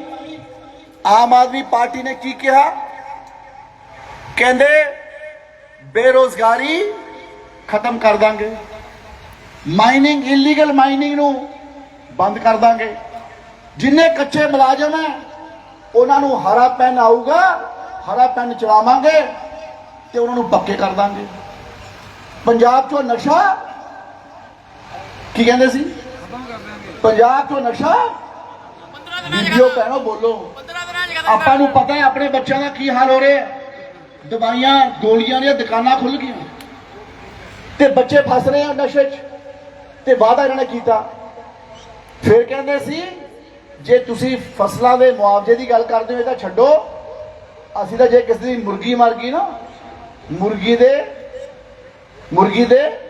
ਆਮ ਆਦਮੀ ਪਾਰਟੀ ਨੇ ਕੀ ਕਿਹਾ? ਕਹਿੰਦੇ ਬੇਰੋਜ਼ਗਾਰੀ ਖਤਮ ਕਰ ਦਾਂਗੇ। ਮਾਈਨਿੰਗ ਇਲੀਗਲ ਮਾਈਨਿੰਗ ਨੂੰ ਬੰਦ ਕਰ ਦਾਂਗੇ। ਜਿੰਨੇ ਕੱਚੇ ਮੁਲਾਜ਼ਮ ਹੈ ਉਹਨਾਂ ਨੂੰ ਹਰਾ ਪੈਨ ਆਊਗਾ ਹਰਾ ਪੈਨ ਚਲਾਵਾਂਗੇ ਤੇ ਉਹਨਾਂ ਨੂੰ ਪੱਕੇ ਕਰ ਦਾਂਗੇ। ਪੰਜਾਬ ਚੋਂ ਨਸ਼ਾ ਕੀ ਕਹਿੰਦੇ ਸੀ? ਪੰਜਾਬ ਚੋਂ ਨਸ਼ਾ? ਵੀਡੀਓ ਭੈਣੋ ਬੋਲੋ। ਆਪਾਂ ਨੂੰ ਪਤਾ ਹੈ ਆਪਣੇ ਬੱਚਿਆਂ ਦਾ ਕੀ ਹਾਲ ਹੋ ਰਿਹਾ ਦਵਾਈਆਂ, ਗੋਲੀਆਂ ਦੀਆਂ ਦੁਕਾਨਾਂ ਖੁੱਲ ਗਈਆਂ। ਤੇ ਬੱਚੇ ਫਸ ਰਹੇ ਆ ਨਸ਼ੇ 'ਚ। ਤੇ ਵਾਅਦਾ ਇਹਨਾਂ ਨੇ ਕੀਤਾ। ਫਿਰ ਕਹਿੰਦੇ ਸੀ, ਜੇ ਤੁਸੀਂ ਫਸਲਾਂ ਦੇ ਮੁਆਵਜ਼ੇ ਦੀ ਗੱਲ ਕਰਦੇ ਹੋ ਤਾਂ ਛੱਡੋ। ਅਸੀਂ ਤਾਂ ਜੇ ਕਿਸੇ ਦੀ ਮੁਰਗੀ ਮਰ ਗਈ ਨਾ, ਮੁਰਗੀ ਦੇ ਮੁਰਗੀ ਦੇ,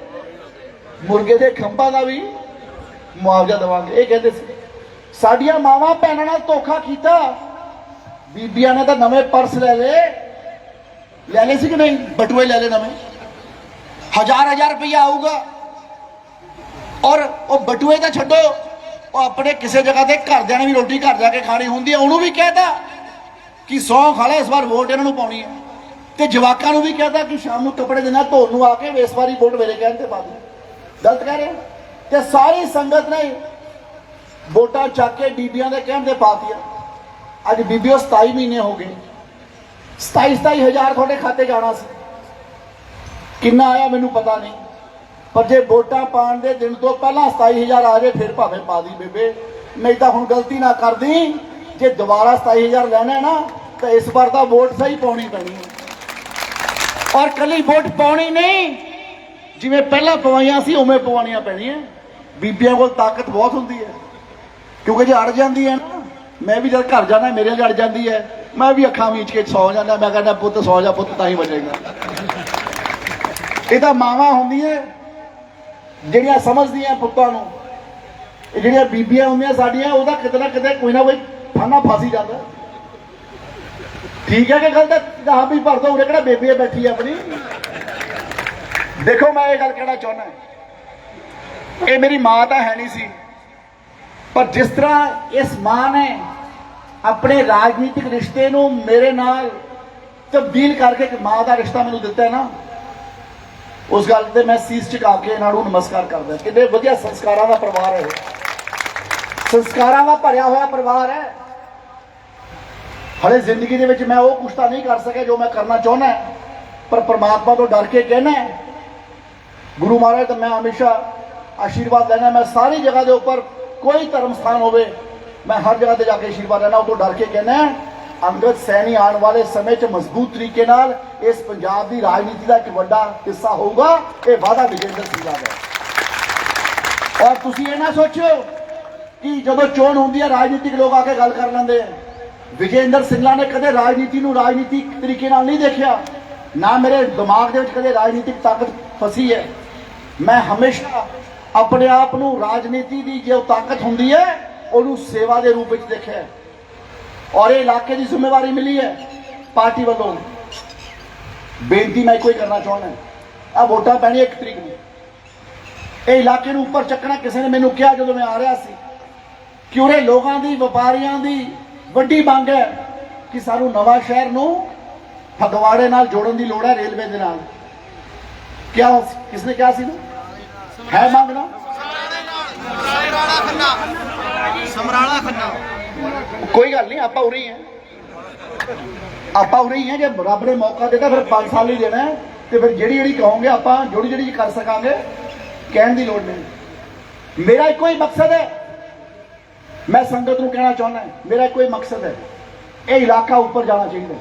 ਮੁਰਗੇ ਦੇ ਖੰਭਾਂ ਦਾ ਵੀ ਮੁਆਵਜ਼ਾ ਦੇਵਾਂਗੇ। ਇਹ ਕਹਿੰਦੇ ਸੀ। ਸਾਡੀਆਂ ਮਾਵਾਂ ਭੈਣਾਂ ਨਾਲ ਧੋਖਾ ਕੀਤਾ। ਬੀਬੀਆਂ ਨੇ ਤਾਂ ਨਵੇਂ ਪਰਸ ਲੈ ਲਏ। ਲੈ ਲਏ ਸੀ ਕਿ ਨਹੀਂ? ਬਟੂਏ ਲੈ ਲਏ ਨਵੇਂ। ਹਜ਼ਾਰ ਹਜ਼ਾਰ ਰੁਪਇਆ ਆਊਗਾ। ਔਰ ਉਹ ਬਟੂਏ ਤਾਂ ਛੱਡੋ। ਉਹ ਆਪਣੇ ਕਿਸੇ ਜਗ੍ਹਾ ਤੇ ਘਰਦਿਆਂ ਨੇ ਵੀ ਰੋਟੀ ਘਰ ਜਾ ਕੇ ਖਾਣੀ ਹੁੰਦੀ ਹੈ। ਉਹਨੂੰ ਵੀ ਕਹਿਤਾ ਕਿ ਸੌ ਖਾ ਲੈ, ਇਸ ਵਾਰ ਵੋਟ ਇਹਨਾਂ ਨੂੰ ਪਾਉਣੀ ਹੈ। ਤੇ ਜਵਾਕਾਂ ਨੂੰ ਵੀ ਕਹਦਾ ਕਿ ਸ਼ਾਮ ਨੂੰ ਕੱਪੜੇ ਦੇਣਾ ਧੋਣ ਨੂੰ ਆ ਕੇ ਇਸ ਵਾਰੀ ਵੋਟ ਮੇਰੇ ਕਹਿਣ ਤੇ ਪਾ ਦੇ ਗਲਤ ਕਹਿ ਰਹੇ ਤੇ ਸਾਰੀ ਸੰਗਤ ਨੇ ਵੋਟਾਂ ਚੱਕ ਕੇ ਬੀਬੀਆਂ ਦੇ ਕਹਿਣ ਤੇ ਪਾਤੀਆਂ ਅੱਜ ਬੀਬੀਓ 27 ਮਹੀਨੇ ਹੋ ਗਏ। 27 27 ਹਜ਼ਾਰ ਤੁਹਾਡੇ ਖਾਤੇ ਜਾਣਾ ਸੀ। ਕਿੰਨਾ ਆਇਆ ਮੈਨੂੰ ਪਤਾ ਨਹੀਂ। ਪਰ ਜੇ ਵੋਟਾਂ ਪਾਉਣ ਦੇ ਦਿਨ ਤੋਂ ਪਹਿਲਾਂ 27000 ਆ ਜਾਵੇ, ਫਿਰ ਭਾਵੇਂ ਪਾ ਦੀ ਬੇਬੇ। ਨਹੀਂ ਤਾਂ ਹੁਣ ਗਲਤੀ ਨਾ ਕਰਦੀ ਜੇ ਦੁਬਾਰਾ 27000 ਲੈਣਾ ਨਾ, ਤਾਂ ਇਸ ਵਾਰ ਤਾਂ ਵੋਟ ਸਹੀ ਪਾਉਣੀ ਪੈਣੀ ਹੈ। ਔਰ ਕੱਲੀ ਵੋਟ ਪਾਉਣੀ ਨਹੀਂ, ਜਿਵੇਂ ਪਹਿਲਾਂ ਪਵਾਈਆਂ ਸੀ, ਉਵੇਂ ਪਵਾਉਣੀਆਂ ਪੈਣੀਆਂ। ਬੀਬੀਆਂ ਕੋਲ ਤਾਕਤ ਬਹੁਤ ਹੁੰਦੀ ਹੈ। ਕਿਉਂਕਿ ਜੇ ਅੜ ਜਾਂਦੀ ਹੈ ਨਾ ਮੈਂ ਵੀ ਜਦ ਘਰ ਜਾਣਾ ਮੇਰੇ ਲਈ ਜਾਂਦੀ ਹੈ। ਮੈਂ ਵੀ ਅੱਖਾਂ ਮੀਚ ਕੇ ਸੌ ਜਾਂਦਾ, ਮੈਂ ਕਹਿੰਦਾ, ਪੁੱਤ, ਸੌ ਜਾ, ਪੁੱਤ, ਤਾਂ ਹੀ ਬਚੇਗਾ। ਇਹ ਤਾਂ ਮਾਵਾਂ ਹੁੰਦੀਆਂ, ਜਿਹੜੀਆਂ ਸਮਝਦੀਆਂ ਪੁੱਤਾਂ ਨੂੰ, ਇਹ ਜਿਹੜੀਆਂ ਬੀਬੀਆਂ ਹੁੰਦੀਆਂ ਸਾਡੀਆਂ, ਉਹਦਾ ਕਿਤੇ ਨਾ ਕਿਤੇ ਕੋਈ ਨਾ ਕੋਈ ਫਾਨਾ ਫਾਸੀ ਜਾਂਦਾ। ਠੀਕ ਹੈ ਕਿ ਗੱਲ ਤਾਂ ਹਾਂ ਵੀ ਭਰ ਦੋ ਉਰੇ ਕਿਹੜਾ ਬੇਬੀ ਬੈਠੀ ਹੈ ਆਪਣੀ? ਦੇਖੋ ਮੈਂ ਇਹ ਗੱਲ ਕਹਿਣਾ ਚਾਹੁੰਦਾ। ਇਹ ਮੇਰੀ ਮਾਂ ਤਾਂ ਹੈ ਨਹੀਂ ਸੀ। ਪਰ ਜਿਸ ਤਰ੍ਹਾਂ ਇਸ ਮਾਂ ਨੇ ਆਪਣੇ ਰਾਜਨੀਤਿਕ ਰਿਸ਼ਤੇ ਨੂੰ ਮੇਰੇ ਨਾਲ ਤਬਦੀਲ ਕਰਕੇ ਇੱਕ ਮਾਂ ਦਾ ਰਿਸ਼ਤਾ ਮੈਨੂੰ ਦਿੱਤਾ ਹੈ ਨਾ, ਉਸ ਗੱਲ ਤੇ ਮੈਂ ਸੀਸ ਝੁਕਾ ਕੇ ਇਹਨਾਂ ਨੂੰ ਨਮਸਕਾਰ ਕਰਦਾ। ਕਿੰਨੇ ਵਧੀਆ ਸੰਸਕਾਰਾਂ ਦਾ ਪਰਿਵਾਰ ਹੈ ਸੰਸਕਾਰਾਂ ਦਾ ਭਰਿਆ ਹੋਇਆ ਪਰਿਵਾਰ ਹੈ। ਹਲੇ ਜ਼ਿੰਦਗੀ ਦੇ ਵਿੱਚ ਮੈਂ ਉਹ ਕੁਛ ਤਾਂ ਨਹੀਂ ਕਰ ਸਕਿਆ ਜੋ ਮੈਂ ਕਰਨਾ ਚਾਹੁੰਦਾ ਪਰ ਪ੍ਰਮਾਤਮਾ ਤੋਂ ਡਰ ਕੇ ਕਹਿਣਾ ਗੁਰੂ ਮਹਾਰਾਜ, ਤੋਂ ਮੈਂ ਹਮੇਸ਼ਾ ਆਸ਼ੀਰਵਾਦ ਲੈਣਾ ਮੈਂ ਸਾਰੀ ਜਗ੍ਹਾ ਦੇ ਉੱਪਰ ਕੋਈ ਧਰਮ ਸਥਾਨ ਹੋਵੇ, ਮੈਂ ਹਰ ਜਗ੍ਹਾ ਤੇ ਜਾ ਕੇ ਆਸ਼ੀਰਵਾਦ ਲੈਣਾ ਉਹ ਤੋਂ ਡਰ ਕੇ ਕਹਿਣਾ ਅੰਗਦ ਸੈਣੀ ਆਉਣ ਵਾਲੇ ਸਮੇਂ 'ਚ ਮਜ਼ਬੂਤ ਤਰੀਕੇ ਨਾਲ ਇਸ ਪੰਜਾਬ ਦੀ ਰਾਜਨੀਤੀ ਦਾ ਇੱਕ ਵੱਡਾ ਹਿੱਸਾ ਹੋਊਗਾ, ਇਹ ਵਾਅਦਾ ਵਿਜੇਂਦਰ ਸਿੰਘ ਦਾ ਹੈ। ਔਰ ਤੁਸੀਂ ਇਹ ਨਾ ਸੋਚਿਓ ਕਿ ਜਦੋਂ ਚੋਣ ਹੁੰਦੀ ਹੈ, ਰਾਜਨੀਤਿਕ ਲੋਕ ਆ ਕੇ ਗੱਲ ਕਰ ਲੈਂਦੇ ਆ ਵਿਜੇਂਦਰ ਸਿੰਘਲਾ ਨੇ ਕਦੇ ਰਾਜਨੀਤੀ ਨੂੰ ਰਾਜਨੀਤਿਕ ਤਰੀਕੇ ਨਾਲ ਨਹੀਂ ਦੇਖਿਆ, ਨਾ ਮੇਰੇ ਦਿਮਾਗ ਦੇ ਵਿੱਚ ਕਦੇ ਰਾਜਨੀਤਿਕ ਤਾਕਤ ਫਸੀ ਹੈ। ਮੈਂ ਹਮੇਸ਼ਾ ਆਪਣੇ ਆਪ ਨੂੰ ਰਾਜਨੀਤੀ ਦੀ ਜੋ ਤਾਕਤ ਹੁੰਦੀ ਹੈ, ਉਹਨੂੰ ਸੇਵਾ ਦੇ ਰੂਪ ਵਿੱਚ ਦੇਖਿਆ ਔਰ ਇਹ ਇਲਾਕੇ ਦੀ ਜ਼ਿੰਮੇਵਾਰੀ ਮਿਲੀ ਹੈ ਪਾਰਟੀ ਵੱਲੋਂ। ਬੇਨਤੀ ਮੈਂ ਕੋਈ ਕਰਨਾ ਚਾਹੁੰਦਾ ਆ ਵੋਟਾਂ ਪੈਣੀਆਂ ਇੱਕ ਤਰੀਕ ਨੂੰ। ਇਹ ਇਲਾਕੇ ਨੂੰ ਉੱਪਰ ਚੱਕਣਾ ਕਿਸੇ ਨੇ ਮੈਨੂੰ ਕਿਹਾ ਜਦੋਂ ਮੈਂ ਆ ਰਿਹਾ ਸੀ ਕਿ ਉਰੇ ਲੋਕਾਂ ਦੀ, ਵਪਾਰੀਆਂ ਦੀ ਵੱਡੀ ਮੰਗ ਹੈ ਕਿ ਸਾਨੂੰ ਨਵਾਂ ਸ਼ਹਿਰ ਨੂੰ ਫਗਵਾੜੇ ਨਾਲ ਜੋੜਨ ਦੀ ਲੋੜ ਹੈ ਰੇਲਵੇ ਦੇ ਨਾਲ। ਕਿਆ ਕਿਸਨੇ ਕਿਹਾ ਸੀ ਨਾ ਹੈ ਮੰਗ ਨਾ
ਸਮਰਾਲਾ ਖੰਨਾ। ਸਮਰਾਲਾ ਖੰਨਾ
ਕੋਈ ਗੱਲ ਨਹੀਂ ਆਪਾਂ ਉਰੇ ਹੀ ਹਾਂ। ਆਪਾਂ ਉਰੇ ਹੀ ਹਾਂ ਜੇ ਰੱਬ ਨੇ ਮੌਕਾ ਦਿੱਤਾ ਫਿਰ 5 ਸਾਲ ਹੀ ਦੇਣਾ ਤੇ ਫਿਰ ਜਿਹੜੀ ਜਿਹੜੀ ਕਹੋਗੇ ਆਪਾਂ ਜਿਹੜੀ ਜਿਹੜੀ ਕਰ ਸਕਾਂਗੇ। ਕਹਿਣ ਦੀ ਲੋੜ ਨਹੀਂ। ਮੇਰਾ ਇੱਕੋ ਹੀ ਮਕਸਦ ਹੈ। ਮੈਂ ਸੰਗਤ ਨੂੰ ਕਹਿਣਾ ਚਾਹੁੰਦਾ ਮੇਰਾ ਇੱਕੋ ਹੀ ਮਕਸਦ ਹੈ। ਇਹ ਇਲਾਕਾ ਉੱਪਰ ਜਾਣਾ ਚਾਹੀਦਾ?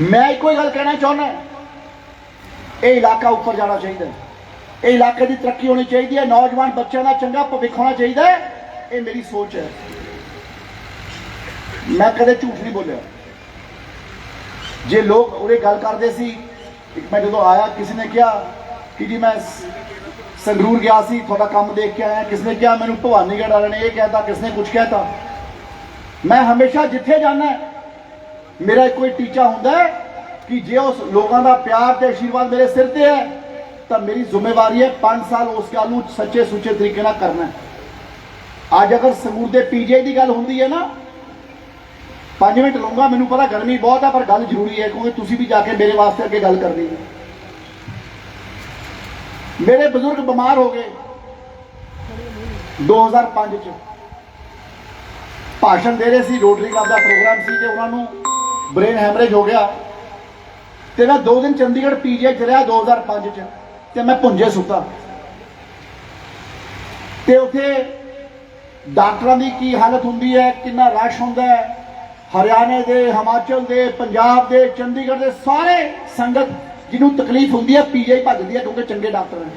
ਮੈਂ ਇੱਕੋ ਹੀ ਗੱਲ ਕਹਿਣਾ ਚਾਹੁੰਦਾ ਇਹ ਇਲਾਕਾ ਉੱਪਰ ਜਾਣਾ ਚਾਹੀਦਾ ਇਹ ਇਲਾਕੇ ਦੀ ਤਰੱਕੀ ਹੋਣੀ ਚਾਹੀਦੀ ਹੈ। ਨੌਜਵਾਨ ਬੱਚਿਆਂ ਦਾ ਚੰਗਾ ਭਵਿੱਖ ਹੋਣਾ ਚਾਹੀਦਾ ਹੈ। ਇਹ ਮੇਰੀ ਸੋਚ ਹੈ। ਮੈਂ ਕਦੇ ਝੂਠ ਨਹੀਂ ਬੋਲਿਆ। ਜੇ ਲੋਕ ਉਹਦੇ ਗੱਲ ਕਰਦੇ ਸੀ, ਇੱਕ ਮੈਂ ਜਦੋਂ ਆਇਆ, ਕਿਸੇ ਨੇ ਕਿਹਾ ਕਿ ਜੀ ਮੈਂ ਸੰਗਰੂਰ ਗਿਆ ਸੀ, ਤੁਹਾਡਾ ਕੰਮ ਦੇਖ ਕੇ ਆਇਆ। ਕਿਸ ਨੇ ਕਿਹਾ, ਮੈਨੂੰ ਭਵਾਨੀਗੜ੍ਹ ਵਾਲਿਆਂ ਨੇ ਇਹ ਕਹਿਤਾ, ਕਿਸ ਨੇ ਕੁਝ ਕਹਿਤਾ। ਮੈਂ ਹਮੇਸ਼ਾ ਜਿੱਥੇ ਜਾਣਾ ਮੇਰਾ ਇੱਕੋ ਟੀਚਾ ਹੁੰਦਾ ਹੈ। ਕਿ ਜੇ ਉਸ ਲੋਕਾਂ ਦਾ ਪਿਆਰ ਤੇ ਆਸ਼ੀਰਵਾਦ ਮੇਰੇ ਸਿਰ ਤੇ ਹੈ ਤਾਂ ਮੇਰੀ ਜ਼ਿੰਮੇਵਾਰੀ ਹੈ 5 ਸਾਲ ਉਸ ਗੱਲ ਨੂੰ ਸੱਚੇ ਸੁੱਚੇ ਤਰੀਕੇ ਨਾਲ ਕਰਨਾ ਅੱਜ ਅਗਰ ਸੰਗੂਰ ਦੇ ਪੀਜੇ ਦੀ ਗੱਲ ਹੁੰਦੀ ਹੈ ਨਾ 5 ਮਿੰਟ ਲਊਂਗਾ ਮੈਨੂੰ ਪਤਾ ਗਰਮੀ ਬਹੁਤ ਆ ਪਰ ਗੱਲ ਜ਼ਰੂਰੀ ਹੈ ਕਿਉਂਕਿ ਤੁਸੀਂ ਵੀ ਜਾ ਕੇ ਮੇਰੇ ਵਾਸਤੇ ਅੱਗੇ ਗੱਲ ਕਰਨੀ ਹੈ ਮੇਰੇ ਬਜ਼ੁਰਗ ਬਿਮਾਰ ਹੋ ਗਏ 2005 ਚ ਭਾਸ਼ਣ ਦੇ ਰਹੇ ਸੀ ਰੋਟਰੀ ਕਲੱਬ ਦਾ ਪ੍ਰੋਗਰਾਮ ਸੀ ਤੇ ਉਹਨਾਂ ਨੂੰ ਬ੍ਰੇਨ ਹੈਮਰੇਜ ਹੋ ਗਿਆ ਤੇ ਮੈਂ 2 ਦਿਨ ਚੰਡੀਗੜ੍ਹ ਪੀਜੀਆਈ ਚ ਰਿਹਾ 2005 ਚ, ਤੇ ਮੈਂ ਪੁੰਜੇ ਸੁੱਤਾ। ਤੇ ਉਥੇ ਡਾਕਟਰਾਂ ਦੀ ਕੀ ਹਾਲਤ ਹੁੰਦੀ ਹੈ, ਕਿੰਨਾ ਰਸ਼ ਹੁੰਦਾ ਹੈ? ਹਰਿਆਣੇ ਦੇ, ਹਿਮਾਚਲ ਦੇ, ਪੰਜਾਬ ਦੇ, ਚੰਡੀਗੜ੍ਹ ਦੇ ਸਾਰੇ ਸੰਗਤ ਜਿਹਨੂੰ ਤਕਲੀਫ ਹੁੰਦੀ ਹੈ, ਪੀਜੀਆਈ ਭੱਜਦੀ ਹੈ, ਕਿਉਂਕਿ ਚੰਗੇ ਡਾਕਟਰ ਨੇ।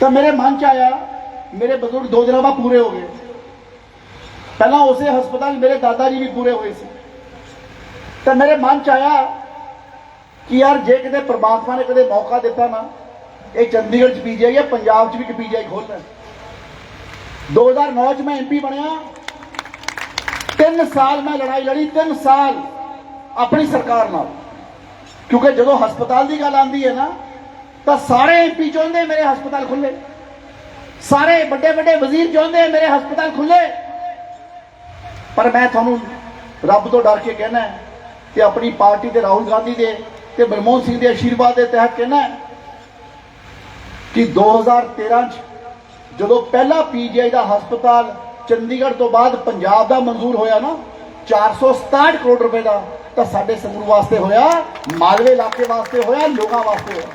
ਤਾਂ ਮੇਰੇ ਮਨ ਚ ਆਇਆ, ਮੇਰੇ ਬਜ਼ੁਰਗ ਦੋ ਦਿਨਾਂ ਬਾਅਦ ਪੂਰੇ ਹੋ ਗਏ। ਪਹਿਲਾਂ ਉਸੇ ਹਸਪਤਾਲ ਮੇਰੇ ਦਾਦਾ ਜੀ ਵੀ ਪੂਰੇ ਹੋਏ ਸੀ। ਤਾਂ ਮੇਰੇ ਮਨ ਚ ਆਇਆ ਕਿ ਯਾਰ ਜੇ ਕਿਤੇ ਪ੍ਰਮਾਤਮਾ ਨੇ ਕਦੇ ਮੌਕਾ ਦਿੱਤਾ ਨਾ, ਇਹ ਚੰਡੀਗੜ੍ਹ ਚ ਪੀਜੀਆਈ ਹੈ ਪੰਜਾਬ ਚ ਵੀ ਇੱਕ ਪੀਜੀਆਈ ਖੋਲਣਾ 2009 ਚ ਮੈਂ ਐਮਪੀ ਬਣਿਆ। 3 ਸਾਲ ਮੈਂ ਲੜਾਈ ਲੜੀ 3 ਸਾਲ ਆਪਣੀ ਸਰਕਾਰ ਨਾਲ। ਕਿਉਂਕਿ ਜਦੋਂ ਹਸਪਤਾਲ ਦੀ ਗੱਲ ਆਉਂਦੀ ਹੈ ਨਾ, ਤਾਂ ਸਾਰੇ ਐਮਪੀ ਚਾਹੁੰਦੇ ਮੇਰੇ ਹਸਪਤਾਲ ਖੁੱਲੇ ਸਾਰੇ ਵੱਡੇ ਵੱਡੇ ਵਜ਼ੀਰ ਚਾਹੁੰਦੇ ਮੇਰੇ ਹਸਪਤਾਲ ਖੁੱਲੇ ਪਰ ਮੈਂ ਤੁਹਾਨੂੰ ਰੱਬ ਤੋਂ ਡਰ ਕੇ ਕਹਿਣਾ ਹੈ ਤੇ ਆਪਣੀ ਪਾਰਟੀ ਦੇ ਰਾਹੁਲ ਗਾਂਧੀ ਦੇ ਤੇ ਮਨਮੋਹਨ ਸਿੰਘ ਦੇ ਆਸ਼ੀਰਵਾਦ ਦੇ ਤਹਿਤ ਕਹਿਣਾ ਹੈ ਕਿ 2013 ਚ ਜਦੋਂ ਪਹਿਲਾ ਪੀਜੀਆਈ ਦਾ ਹਸਪਤਾਲ ਚੰਡੀਗੜ੍ਹ ਤੋਂ ਬਾਅਦ ਪੰਜਾਬ ਦਾ ਮਨਜ਼ੂਰ ਹੋਇਆ ਨਾ 467 ਕਰੋੜ ਰੁਪਏ ਦਾ, ਤਾਂ ਸਾਡੇ ਸੰਗਰੂਰ ਵਾਸਤੇ ਹੋਇਆ, ਮਾਲਵੇ ਇਲਾਕੇ ਵਾਸਤੇ ਹੋਇਆ, ਲੋਕਾਂ ਵਾਸਤੇ ਹੋਇਆ।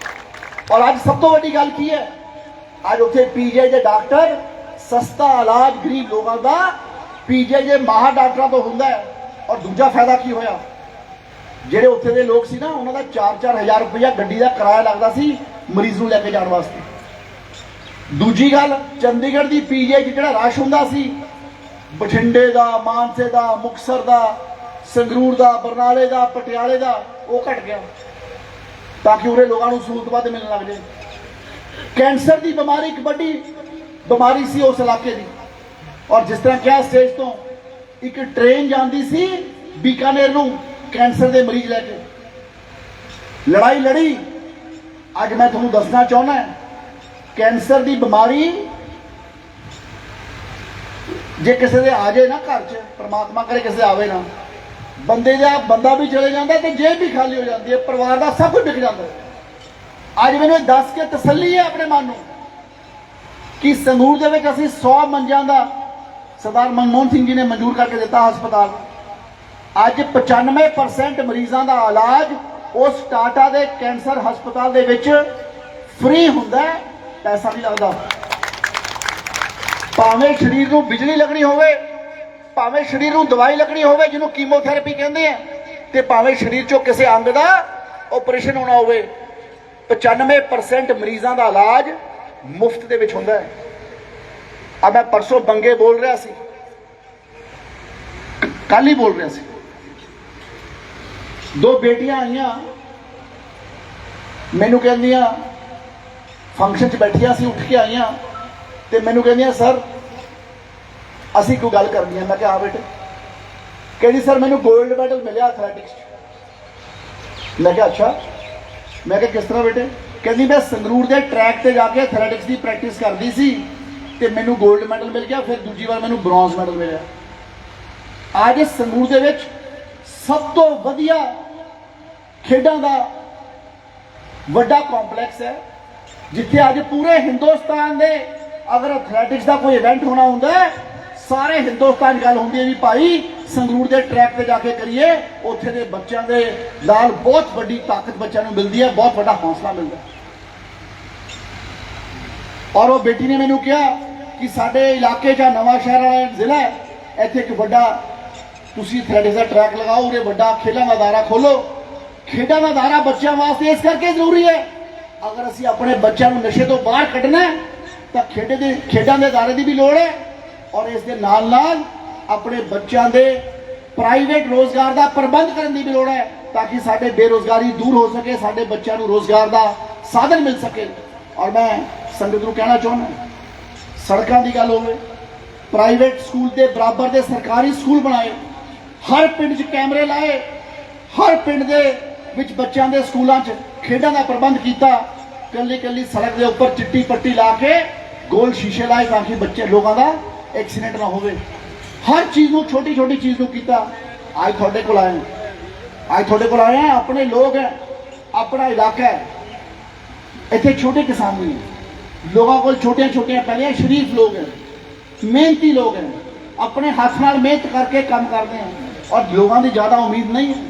ਔਰ ਅੱਜ ਸਭ ਤੋਂ ਵੱਡੀ ਗੱਲ ਕੀ ਹੈ? ਅੱਜ ਉੱਥੇ ਪੀਜੀਆਈ ਦੇ ਡਾਕਟਰ, ਸਸਤਾ ਇਲਾਜ ਗਰੀਬ ਲੋਕਾਂ ਦਾ ਪੀਜੀਆਈ ਦੇ ਮਾਹਰ ਡਾਕਟਰਾਂ ਤੋਂ ਹੁੰਦਾ ਹੈ। ਔਰ ਦੂਜਾ ਫਾਇਦਾ ਕੀ ਹੋਇਆ? ਜਿਹੜੇ ਉੱਥੇ ਦੇ ਲੋਕ ਸੀ ਨਾ, ਉਹਨਾਂ ਦਾ 4-4 ਹਜ਼ਾਰ ਰੁਪਇਆ ਗੱਡੀ ਦਾ ਕਿਰਾਇਆ ਲੱਗਦਾ ਸੀ ਮਰੀਜ਼ ਨੂੰ ਲੈ ਕੇ ਜਾਣ ਵਾਸਤੇ। ਦੂਜੀ ਗੱਲ, ਚੰਡੀਗੜ੍ਹ ਦੀ ਪੀਜੀਆਈ 'ਚ ਜਿਹੜਾ ਰਸ਼ ਹੁੰਦਾ ਸੀ, ਬਠਿੰਡੇ ਦਾ, ਮਾਨਸੇ ਦਾ, ਮੁਕਸਰ ਦਾ, ਸੰਗਰੂਰ ਦਾ, ਬਰਨਾਲੇ ਦਾ, ਪਟਿਆਲੇ ਦਾ, ਉਹ ਘਟ ਗਿਆ। ਤਾਂ ਕਿ ਉਰੇ ਲੋਕਾਂ ਨੂੰ ਸਹੂਲਤ ਵੱਧ ਮਿਲਣ ਲੱਗ ਜਾਏ। ਕੈਂਸਰ ਦੀ ਬਿਮਾਰੀ ਇੱਕ ਵੱਡੀ ਬਿਮਾਰੀ ਸੀ ਉਸ ਇਲਾਕੇ ਦੀ। ਔਰ ਜਿਸ ਤਰ੍ਹਾਂ ਕਿਹਾ, ਸਟੇਜ ਤੋਂ ਇੱਕ ਟ੍ਰੇਨ ਜਾਂਦੀ ਸੀ ਬੀਕਾਨੇਰ ਨੂੰ ਕੈਂਸਰ ਦੇ ਮਰੀਜ਼ ਲੈ ਕੇ। ਲੜਾਈ ਲੜੀ। ਅੱਜ ਮੈਂ ਤੁਹਾਨੂੰ ਦੱਸਣਾ ਚਾਹੁੰਦਾ ਕੈਂਸਰ ਦੀ ਬਿਮਾਰੀ ਜੇ ਕਿਸੇ ਦੇ ਆ ਜਾਏ ਨਾ ਘਰ 'ਚ, ਪ੍ਰਮਾਤਮਾ ਕਰੇ ਕਿਸੇ ਦੇ ਆਵੇ ਨਾ, ਬੰਦੇ ਦਾ ਬੰਦਾ ਵੀ ਚਲੇ ਜਾਂਦਾ ਤੇ ਜੇਬ ਵੀ ਖਾਲੀ ਹੋ ਜਾਂਦੀ ਹੈ, ਪਰਿਵਾਰ ਦਾ ਸਭ ਕੁਝ ਵਿਕ ਜਾਂਦਾ ਅੱਜ ਮੈਨੂੰ ਇਹ ਦੱਸ ਕੇ ਤਸੱਲੀ ਹੈ ਆਪਣੇ ਮਨ ਨੂੰ ਕਿ ਸੰਗੂਰ ਦੇ ਵਿੱਚ ਅਸੀਂ 100 ਮੰਜਿਆਂ ਦਾ ਸਰਦਾਰ ਮਨਮੋਹਨ ਸਿੰਘ ਜੀ ਨੇ ਮਨਜ਼ੂਰ ਕਰਕੇ ਦਿੱਤਾ ਹਸਪਤਾਲ। ਅੱਜ 95% ਮਰੀਜ਼ਾਂ ਦਾ ਇਲਾਜ ਉਸ ਟਾਟਾ ਦੇ ਕੈਂਸਰ ਹਸਪਤਾਲ ਦੇ ਵਿੱਚ ਫ੍ਰੀ ਹੁੰਦਾ ਪੈਸਾ ਨਹੀਂ ਲੱਗਦਾ। ਭਾਵੇਂ ਸਰੀਰ ਨੂੰ ਬਿਜਲੀ ਲੱਗਣੀ ਹੋਵੇ, ਭਾਵੇਂ ਸਰੀਰ ਨੂੰ ਦਵਾਈ ਲੱਗਣੀ ਹੋਵੇ, ਜਿਹਨੂੰ ਕੀਮੋਥੈਰੇਪੀ ਕਹਿੰਦੇ ਆ, ਤੇ ਭਾਵੇਂ ਸਰੀਰ ਚੋਂ ਕਿਸੇ ਅੰਗ ਦਾ ਆਪਰੇਸ਼ਨ ਹੋਣਾ ਹੋਵੇ 95% ਮਰੀਜ਼ਾਂ ਦਾ ਇਲਾਜ ਮੁਫਤ ਦੇ ਵਿੱਚ ਹੁੰਦਾ ਹੈ। ਆ ਮੈਂ ਪਰਸੋਂ ਬੰਗੇ ਬੋਲ ਰਿਹਾ ਸੀ। ਕੱਲ ਹੀ ਬੋਲ ਰਿਹਾ ਸੀ। ਦੋ ਬੇਟੀਆਂ ਆਈਆਂ। ਮੈਨੂੰ ਕਹਿੰਦੀਆਂ ਫੰਕਸ਼ਨ 'ਚ ਬੈਠੀਆਂ ਸੀ, ਉੱਠ ਕੇ ਆਈਆਂ। ਤੇ ਮੈਨੂੰ ਕਹਿੰਦੀਆਂ ਸਰ ਅਸੀਂ ਕੋਈ ਗੱਲ ਕਰਨੀ ਹੈ ਮੈਂ ਕਿਹਾ, ਹਾਂ ਬੇਟੇ। ਕਹਿੰਦੀ ਸਰ ਮੈਨੂੰ 골ਡ ਮੈਡਲ ਮਿਲਿਆ ਐਥਲੈਟਿਕਸ 'ਚ। ਮੈਂ ਕਿਹਾ, ਅੱਛਾ। ਮੈਂ ਕਿਹਾ, ਕਿਸ ਤਰ੍ਹਾਂ ਬੇਟੇ? ਕਹਿੰਦੀ, ਮੈਂ ਸੰਗਰੂਰ ਦੇ ਟਰੈਕ ਤੇ ਜਾ ਕੇ ਐਥਲੈਟਿਕਸ ਦੀ ਪ੍ਰੈਕਟਿਸ ਕਰਦੀ ਸੀ ਤੇ ਮੈਨੂੰ 골ਡ ਮੈਡਲ ਮਿਲ ਗਿਆ, ਫਿਰ ਦੂਜੀ ਵਾਰ ਮੈਨੂੰ ਬ੍ਰੌਂਜ਼ ਮੈਡਲ ਮਿਲਿਆ। ਅੱਜ ਸੰਗਰੂਰ ਦੇ ਵਿੱਚ ਸਭ ਤੋਂ ਵਧੀਆ ਖੇਡਾਂ ਦਾ ਵੱਡਾ ਕੰਪਲੈਕਸ ਹੈ, ਜਿੱਥੇ ਅੱਜ ਪੂਰੇ ਹਿੰਦੁਸਤਾਨ ਦੇ ਅਗਰ ਐਥਲੈਟਿਕਸ ਦਾ ਕੋਈ ਇਵੈਂਟ ਹੋਣਾ ਹੁੰਦਾ ਹੈ, ਸਾਰੇ ਹਿੰਦੁਸਤਾਨ ਗੱਲ ਹੁੰਦੀ ਹੈ ਵੀ ਭਾਈ ਸੰਗਰੂਰ ਦੇ ਟਰੈਕ ਤੇ ਜਾ ਕੇ ਕਰੀਏ, ਉੱਥੇ ਦੇ ਬੱਚਿਆਂ ਦੇ ਨਾਲ ਬਹੁਤ ਵੱਡੀ ਤਾਕਤ ਬੱਚਿਆਂ ਨੂੰ ਮਿਲਦੀ ਹੈ, ਬਹੁਤ ਵੱਡਾ ਹੌਸਲਾ ਮਿਲਦਾ ਔਰ ਉਹ ਬੇਟੀ ਨੇ ਮੈਨੂੰ ਕਿਹਾ ਕਿ ਸਾਡੇ ਇਲਾਕੇ 'ਚ ਨਵਾਂ ਸ਼ਹਿਰ ਵਾਲਾ ਜ਼ਿਲ੍ਹਾ ਹੈ, ਇੱਥੇ ਇੱਕ ਵੱਡਾ ਤੁਸੀਂ ਐਥਲੈਟਿਕਸ ਦਾ ਟਰੈਕ ਲਗਾਓ ਉਰੇ ਵੱਡਾ ਖੇਲਾਂ ਦਾ ਦਾਇਰਾ ਖੋਲੋ ਖੇਡਾਂ ਦਾ ਦਾਇਰਾ ਬੱਚਿਆਂ ਵਾਸਤੇ ਇਸ ਕਰਕੇ ਜ਼ਰੂਰੀ ਹੈ। ਅਗਰ ਅਸੀਂ ਆਪਣੇ ਬੱਚਿਆਂ ਨੂੰ ਨਸ਼ੇ ਤੋਂ ਬਾਹਰ ਕੱਢਣਾ ਤਾਂ ਖੇਡੇ ਦੇ ਖੇਡਾਂ ਦੇ ਦਾਇਰੇ ਦੀ ਵੀ ਲੋੜ ਹੈ ਔਰ ਇਸ ਦੇ ਨਾਲ ਨਾਲ ਆਪਣੇ ਬੱਚਿਆਂ ਦੇ ਪ੍ਰਾਈਵੇਟ ਰੋਜ਼ਗਾਰ ਦਾ ਪ੍ਰਬੰਧ ਕਰਨ ਦੀ ਵੀ ਲੋੜ ਹੈ ਤਾਂ ਕਿ ਸਾਡੇ ਬੇਰੋਜ਼ਗਾਰੀ ਦੂਰ ਹੋ ਸਕੇ, ਸਾਡੇ ਬੱਚਿਆਂ ਨੂੰ ਰੋਜ਼ਗਾਰ ਦਾ ਸਾਧਨ ਮਿਲ ਸਕੇ। ਔਰ ਮੈਂ ਸੰਗਤ ਨੂੰ ਕਹਿਣਾ ਚਾਹੁੰਦਾ ਸੜਕਾਂ ਦੀ ਗੱਲ ਹੋਵੇ, ਪ੍ਰਾਈਵੇਟ ਸਕੂਲ ਦੇ ਬਰਾਬਰ ਦੇ ਸਰਕਾਰੀ ਸਕੂਲ ਬਣਾਏ, ਹਰ ਪਿੰਡ 'ਚ ਕੈਮਰੇ ਲਾਏ, ਹਰ ਪਿੰਡ ਦੇ ਵਿੱਚ ਬੱਚਿਆਂ ਦੇ ਸਕੂਲਾਂ 'ਚ ਖੇਡਾਂ ਦਾ ਪ੍ਰਬੰਧ ਕੀਤਾ। ਕੱਲੀ ਕੱਲੀ ਸੜਕ ਦੇ ਉੱਪਰ ਚਿੱਟੀ ਪੱਟੀ ਲਾ ਕੇ ਗੋਲ ਸ਼ੀਸ਼ੇ ਲਾਏ ਤਾਂ ਕਿ ਬੱਚੇ ਲੋਕਾਂ ਦਾ ਐਕਸੀਡੈਂਟ ਨਾ ਹੋਵੇ। ਹਰ ਚੀਜ਼ ਨੂੰ, ਛੋਟੀ ਛੋਟੀ ਚੀਜ਼ ਨੂੰ ਕੀਤਾ। ਅੱਜ ਤੁਹਾਡੇ ਕੋਲ ਆਏ ਅੱਜ ਤੁਹਾਡੇ ਕੋਲ ਆਏ ਹਾਂ, ਆਪਣੇ ਲੋਕ ਹੈ, ਆਪਣਾ ਇਲਾਕਾ ਹੈ। ਇੱਥੇ ਛੋਟੇ ਕਿਸਾਨ ਨਹੀਂ ਹੈ ਲੋਕਾਂ ਕੋਲ ਛੋਟੀਆਂ ਛੋਟੀਆਂ ਪਹਿਲੀਆਂ ਸ਼ਰੀਫ ਲੋਕ ਹੈ, ਮਿਹਨਤੀ ਲੋਕ ਹੈ। ਆਪਣੇ ਹੱਥ ਨਾਲ ਮਿਹਨਤ ਕਰਕੇ ਕੰਮ ਕਰਦੇ ਹਨ ਔਰ ਲੋਕਾਂ ਦੀ ਜ਼ਿਆਦਾ ਉਮੀਦ ਨਹੀਂ ਹੈ।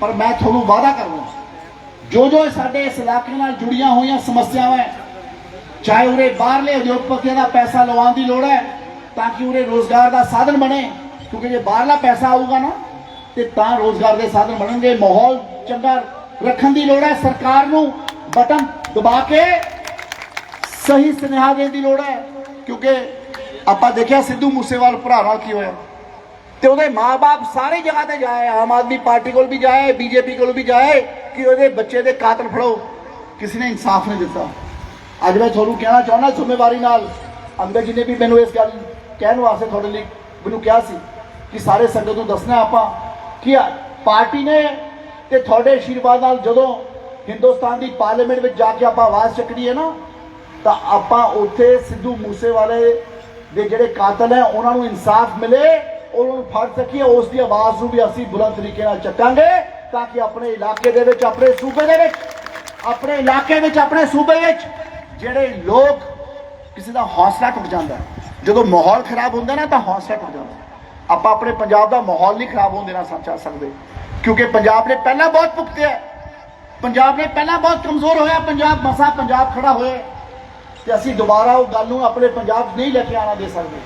ਪਰ ਮੈਂ ਤੁਹਾਨੂੰ ਵਾਅਦਾ ਕਰਦਾ ਜੋ ਜੋ ਸਾਡੇ ਇਸ ਇਲਾਕੇ ਨਾਲ ਜੁੜੀਆਂ ਹੋਈਆਂ ਸਮੱਸਿਆਵਾਂ ਚਾਹੇ ਉਰੇ ਬਾਹਰਲੇ ਉਦਯੋਗਪਤੀਆਂ ਦਾ ਪੈਸਾ ਲਵਾਉਣ ਦੀ ਲੋੜ ਹੈ, ਤਾਂ ਕਿ ਉਰੇ ਰੋਜ਼ਗਾਰ ਦਾ ਸਾਧਨ ਬਣੇ, ਕਿਉਂਕਿ ਜੇ ਬਾਹਰਲਾ ਪੈਸਾ ਆਊਗਾ ਨਾ, ਤੇ ਤਾਂ ਰੋਜ਼ਗਾਰ ਦੇ ਸਾਧਨ ਬਣਨਗੇ, ਮਾਹੌਲ ਚੰਗਾ ਰੱਖਣ ਦੀ ਲੋੜ ਹੈ, ਸਰਕਾਰ ਨੂੰ ਬਟਨ ਦਬਾ ਕੇ ਸਹੀ ਸੁਨੇਹਾ ਦੇਣ ਦੀ ਲੋੜ ਹੈ, ਕਿਉਂਕਿ ਆਪਾਂ ਦੇਖਿਆ ਸਿੱਧੂ ਮੂਸੇਵਾਲ ਭਰਾ ਨਾਲ ਕੀ ਹੋਇਆ? ਤੇ ਉਹਦੇ ਮਾਪੇ ਸਾਰੀ ਜਗ੍ਹਾ ਤੇ ਜਾਏ, ਆਮ ਆਦਮੀ ਪਾਰਟੀ ਕੋਲ ਵੀ ਜਾਏ, ਬੀਜੇਪੀ ਕੋਲ ਵੀ ਜਾਏ, ਕਿ ਉਹਦੇ ਬੱਚੇ ਦੇ ਕਾਤਲ ਫੜੋ। ਕਿਸੇ ਨੇ ਇਨਸਾਫ ਨਹੀਂ ਦਿੱਤਾ। ਅੱਜ ਮੈਂ ਤੁਹਾਨੂੰ ਕਹਿਣਾ ਚਾਹੁੰਦਾ ਜ਼ਿੰਮੇਵਾਰੀ ਨਾਲ ਅੰਗਦ ਜੀ ਨੇ ਵੀ ਮੈਨੂੰ ਇਸ ਗੱਲ ਕਹਿਣ ਵਾਸਤੇ ਤੁਹਾਡੇ ਲਈ ਮੈਨੂੰ ਕਿਹਾ ਸੀ, ਕਿ ਸਾਰੇ ਸੰਗਤ ਨੂੰ ਦੱਸਣਾ ਆਪਾਂ ਕਿ ਪਾਰਟੀ ਨੇ ਤੇ ਤੁਹਾਡੇ ਆਸ਼ੀਰਵਾਦ ਨਾਲ ਜਦੋਂ ਹਿੰਦੁਸਤਾਨ ਦੀ ਪਾਰਲੀਮੈਂਟ ਵਿੱਚ ਜਾ ਕੇ ਆਪਾਂ ਆਵਾਜ਼ ਚੱਕਣੀ ਹੈ ਨਾ, ਤਾਂ ਆਪਾਂ ਉੱਥੇ ਸਿੱਧੂ ਮੂਸੇਵਾਲੇ ਦੇ ਜਿਹੜੇ ਕਾਤਲ ਹੈ, ਉਹਨਾਂ ਨੂੰ ਇਨਸਾਫ ਮਿਲੇ। ਉਹਨਾਂ ਨੂੰ ਫੜ ਸਕੀਏ ਉਸ ਦੀ ਆਵਾਜ਼ ਨੂੰ ਵੀ ਅਸੀਂ ਬੁਲੰਦ ਤਰੀਕੇ ਨਾਲ ਚੱਕਾਂਗੇ ਤਾਂ ਕਿ ਆਪਣੇ ਇਲਾਕੇ ਦੇ ਵਿੱਚ, ਆਪਣੇ ਸੂਬੇ ਦੇ ਵਿੱਚ, ਆਪਣੇ ਇਲਾਕੇ ਵਿੱਚ, ਆਪਣੇ ਸੂਬੇ ਵਿੱਚ ਜਿਹੜੇ ਲੋਕ ਕਿਸੇ ਦਾ ਹੌਸਲਾ ਟੁੱਟ ਜਾਂਦਾ ਜਦੋਂ ਮਾਹੌਲ ਖਰਾਬ ਹੁੰਦਾ ਨਾ, ਤਾਂ ਹੌਸਲਾ ਟੁੱਟ ਜਾਂਦਾ ਆਪਾਂ ਆਪਣੇ ਪੰਜਾਬ ਦਾ ਮਾਹੌਲ ਨਹੀਂ ਖਰਾਬ ਹੋਣ ਦੇਣਾ ਸਾ- ਸਕਦੇ। ਕਿਉਂਕਿ ਪੰਜਾਬ ਨੇ ਪਹਿਲਾਂ ਬਹੁਤ ਭੁਗਤਿਆ ਪੰਜਾਬ ਨੇ ਪਹਿਲਾਂ ਬਹੁਤ ਕਮਜ਼ੋਰ ਹੋਇਆ, ਪੰਜਾਬ ਮਸਾ ਪੰਜਾਬ ਖੜਾ ਹੋਇਆ ਤੇ ਅਸੀਂ ਦੁਬਾਰਾ ਉਹ ਗੱਲ ਨੂੰ ਆਪਣੇ ਪੰਜਾਬ ਨਹੀਂ ਲੈ ਕੇ ਆਣਾ ਦੇ ਸਕਦੇ।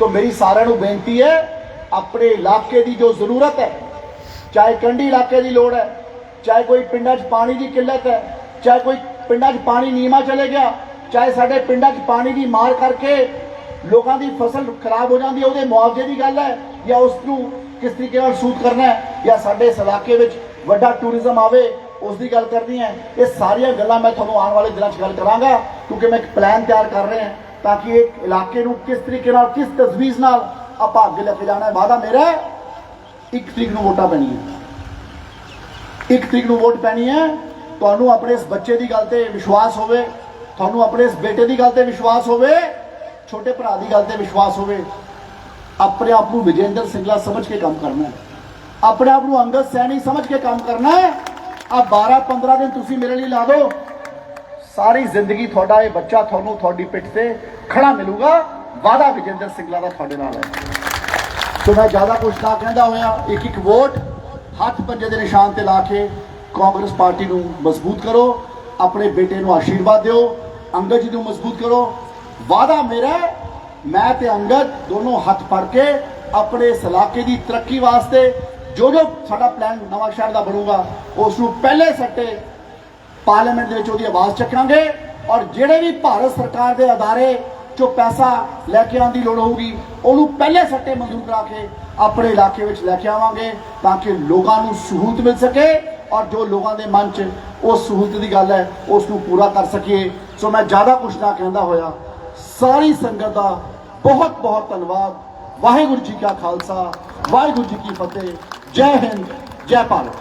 ਤਾਂ ਮੇਰੀ ਸਾਰਿਆਂ ਨੂੰ ਬੇਨਤੀ ਹੈ ਆਪਣੇ ਇਲਾਕੇ ਦੀ ਜੋ ਜ਼ਰੂਰਤ ਹੈ, ਚਾਹੇ ਕੰਢੀ ਇਲਾਕੇ ਦੀ ਲੋੜ ਹੈ, ਚਾਹੇ ਕੋਈ ਪਿੰਡਾਂ 'ਚ ਪਾਣੀ ਦੀ ਕਿੱਲਤ ਹੈ, ਚਾਹੇ ਕੋਈ ਪਿੰਡਾਂ 'ਚ ਪਾਣੀ ਨੀਮਾ ਚਲੇ ਗਿਆ, ਚਾਹੇ ਸਾਡੇ ਪਿੰਡਾਂ 'ਚ ਪਾਣੀ ਦੀ ਮਾਰ ਕਰਕੇ ਲੋਕਾਂ ਦੀ ਫਸਲ ਖਰਾਬ ਹੋ ਜਾਂਦੀ ਹੈ, ਉਹਦੇ ਮੁਆਵਜ਼ੇ ਦੀ ਗੱਲ ਹੈ, ਜਾਂ ਉਸ ਨੂੰ ਕਿਸ ਤਰੀਕੇ ਨਾਲ ਸੂਤ ਕਰਨਾ ਹੈ, ਜਾਂ ਸਾਡੇ ਇਸ ਇਲਾਕੇ ਵਿੱਚ ਵੱਡਾ ਟੂਰਿਜ਼ਮ ਆਵੇ, ਉਸ ਦੀ ਗੱਲ ਕਰਨੀ ਹੈ। ਇਹ ਸਾਰੀਆਂ ਗੱਲਾਂ ਮੈਂ ਤੁਹਾਨੂੰ ਆਉਣ ਵਾਲੇ ਦਿਨਾਂ 'ਚ ਗੱਲ ਕਰਾਂਗਾ, ਕਿਉਂਕਿ ਮੈਂ ਇੱਕ ਪਲਾਨ ਤਿਆਰ ਕਰ ਰਿਹਾ ਤਾਂ ਕਿ ਇਹ ਇਲਾਕੇ ਨੂੰ ਕਿਸ ਤਰੀਕੇ ਨਾਲ, ਕਿਸ ਤਜਵੀਜ਼ ਨਾਲ ਆਪਾਂ ਅੱਗੇ ਲੈ ਕੇ ਜਾਣਾ ਹੈ। ਵਾਦਾ ਮੇਰਾ ਇੱਕ ਤਰੀਕ ਨੂੰ ਵੋਟਾਂ ਪੈਣੀਆਂ। ਇੱਕ ਤਰੀਕ ਨੂੰ ਵੋਟ ਪੈਣੀ ਹੈ। ਤੁਹਾਨੂੰ ਆਪਣੇ ਇਸ ਬੱਚੇ ਦੀ ਗੱਲ ਤੇ ਵਿਸ਼ਵਾਸ ਹੋਵੇ, ਤੁਹਾਨੂੰ ਆਪਣੇ ਇਸ ਬੇਟੇ ਦੀ ਗੱਲ ਤੇ ਵਿਸ਼ਵਾਸ ਹੋਵੇ, ਛੋਟੇ ਭਰਾ ਦੀ ਗੱਲ ਤੇ ਵਿਸ਼ਵਾਸ ਹੋਵੇ, ਆਪਣੇ ਆਪ ਨੂੰ ਵਿਜੇਂਦਰ ਸਿੰਘਲਾ ਸਮਝ ਕੇ ਕੰਮ ਕਰਨਾ ਹੈ। ਆਪਣੇ ਆਪ ਨੂੰ ਅੰਗਦ ਸੈਣੀ ਸਮਝ ਕੇ ਕੰਮ ਕਰਨਾ ਹੈ। ਆ 12 15 ਦਿਨ ਤੁਸੀਂ ਮੇਰੇ ਲਈ ਲਾ ਦਿਓ। ਸਾਰੀ ਜ਼ਿੰਦਗੀ ਤੁਹਾਡਾ ਇਹ ਬੱਚਾ ਤੁਹਾਨੂੰ ਤੁਹਾਡੀ ਪਿੱਠ ਤੇ ਖੜਾ ਮਿਲੂਗਾ। ਵਾਦਾ ਵਿਜੇਂਦਰ ਸਿੰਘਲਾ ਦਾ ਤੁਹਾਡੇ ਨਾਲ ਹੈ। ਸੋ ਮੈਂ ਜ਼ਿਆਦਾ ਕੁਝ ਨਾ ਕਹਿੰਦਾ ਹੋਇਆ, ਇੱਕ ਇੱਕ ਵੋਟ ਹੱਥ ਪੰਜੇ ਦੇ ਨਿਸ਼ਾਨ ਤੇ ਲਾ ਕੇ ਕਾਂਗਰਸ ਪਾਰਟੀ ਨੂੰ ਮਜ਼ਬੂਤ ਕਰੋ, ਆਪਣੇ ਬੇਟੇ ਨੂੰ ਆਸ਼ੀਰਵਾਦ ਦਿਓ, ਅੰਗਦ ਜੀ ਨੂੰ ਮਜ਼ਬੂਤ ਕਰੋ। ਵਾਦਾ ਮੇਰਾ ਮੈਂ ਤੇ ਅੰਗਦ ਦੋਨੋਂ ਹੱਥ ਫੜ ਕੇ ਆਪਣੇ ਇਸ ਇਲਾਕੇ ਦੀ ਤਰੱਕੀ ਵਾਸਤੇ ਜੋ ਜੋ ਸਾਡਾ ਪਲਾਨ ਨਵਾਂ ਸ਼ਹਿਰ ਦਾ ਬਣੂਗਾ, ਉਸ ਨੂੰ ਪਹਿਲੇ ਸੱਟੇ ਪਾਰਲੀਮੈਂਟ ਦੇ ਵਿੱਚ ਉਹਦੀ ਆਵਾਜ਼ ਚੱਕਾਂਗੇ ਔਰ ਜਿਹੜੇ ਵੀ ਭਾਰਤ ਸਰਕਾਰ ਦੇ ਅਦਾਰੇ ਜੋ ਪੈਸਾ ਲੈ ਕੇ ਆਉਣ ਦੀ ਲੋੜ ਹੋਊਗੀ, ਉਹਨੂੰ ਪਹਿਲੇ ਸੱਟੇ ਮਨਜ਼ੂਰ ਕਰਾ ਕੇ ਆਪਣੇ ਇਲਾਕੇ ਵਿੱਚ ਲੈ ਕੇ ਆਵਾਂਗੇ ਤਾਂ ਕਿ ਲੋਕਾਂ ਨੂੰ ਸਹੂਲਤ ਮਿਲ ਸਕੇ ਔਰ ਜੋ ਲੋਕਾਂ ਦੇ ਮਨ 'ਚ ਉਹ ਸਹੂਲਤ ਦੀ ਗੱਲ ਹੈ, ਉਸ ਨੂੰ ਪੂਰਾ ਕਰ ਸਕੀਏ। ਸੋ ਮੈਂ ਜ਼ਿਆਦਾ ਕੁਝ ਨਾ ਕਹਿੰਦਾ ਹੋਇਆ। ਸਾਰੀ ਸੰਗਤ ਦਾ ਬਹੁਤ ਬਹੁਤ ਧੰਨਵਾਦ। ਵਾਹਿਗੁਰੂ ਜੀ ਕਾ ਖਾਲਸਾ, ਵਾਹਿਗੁਰੂ ਜੀ ਕੀ ਫਤਿਹ। ਜੈ ਹਿੰਦ, ਜੈ ਭਾਰਤ।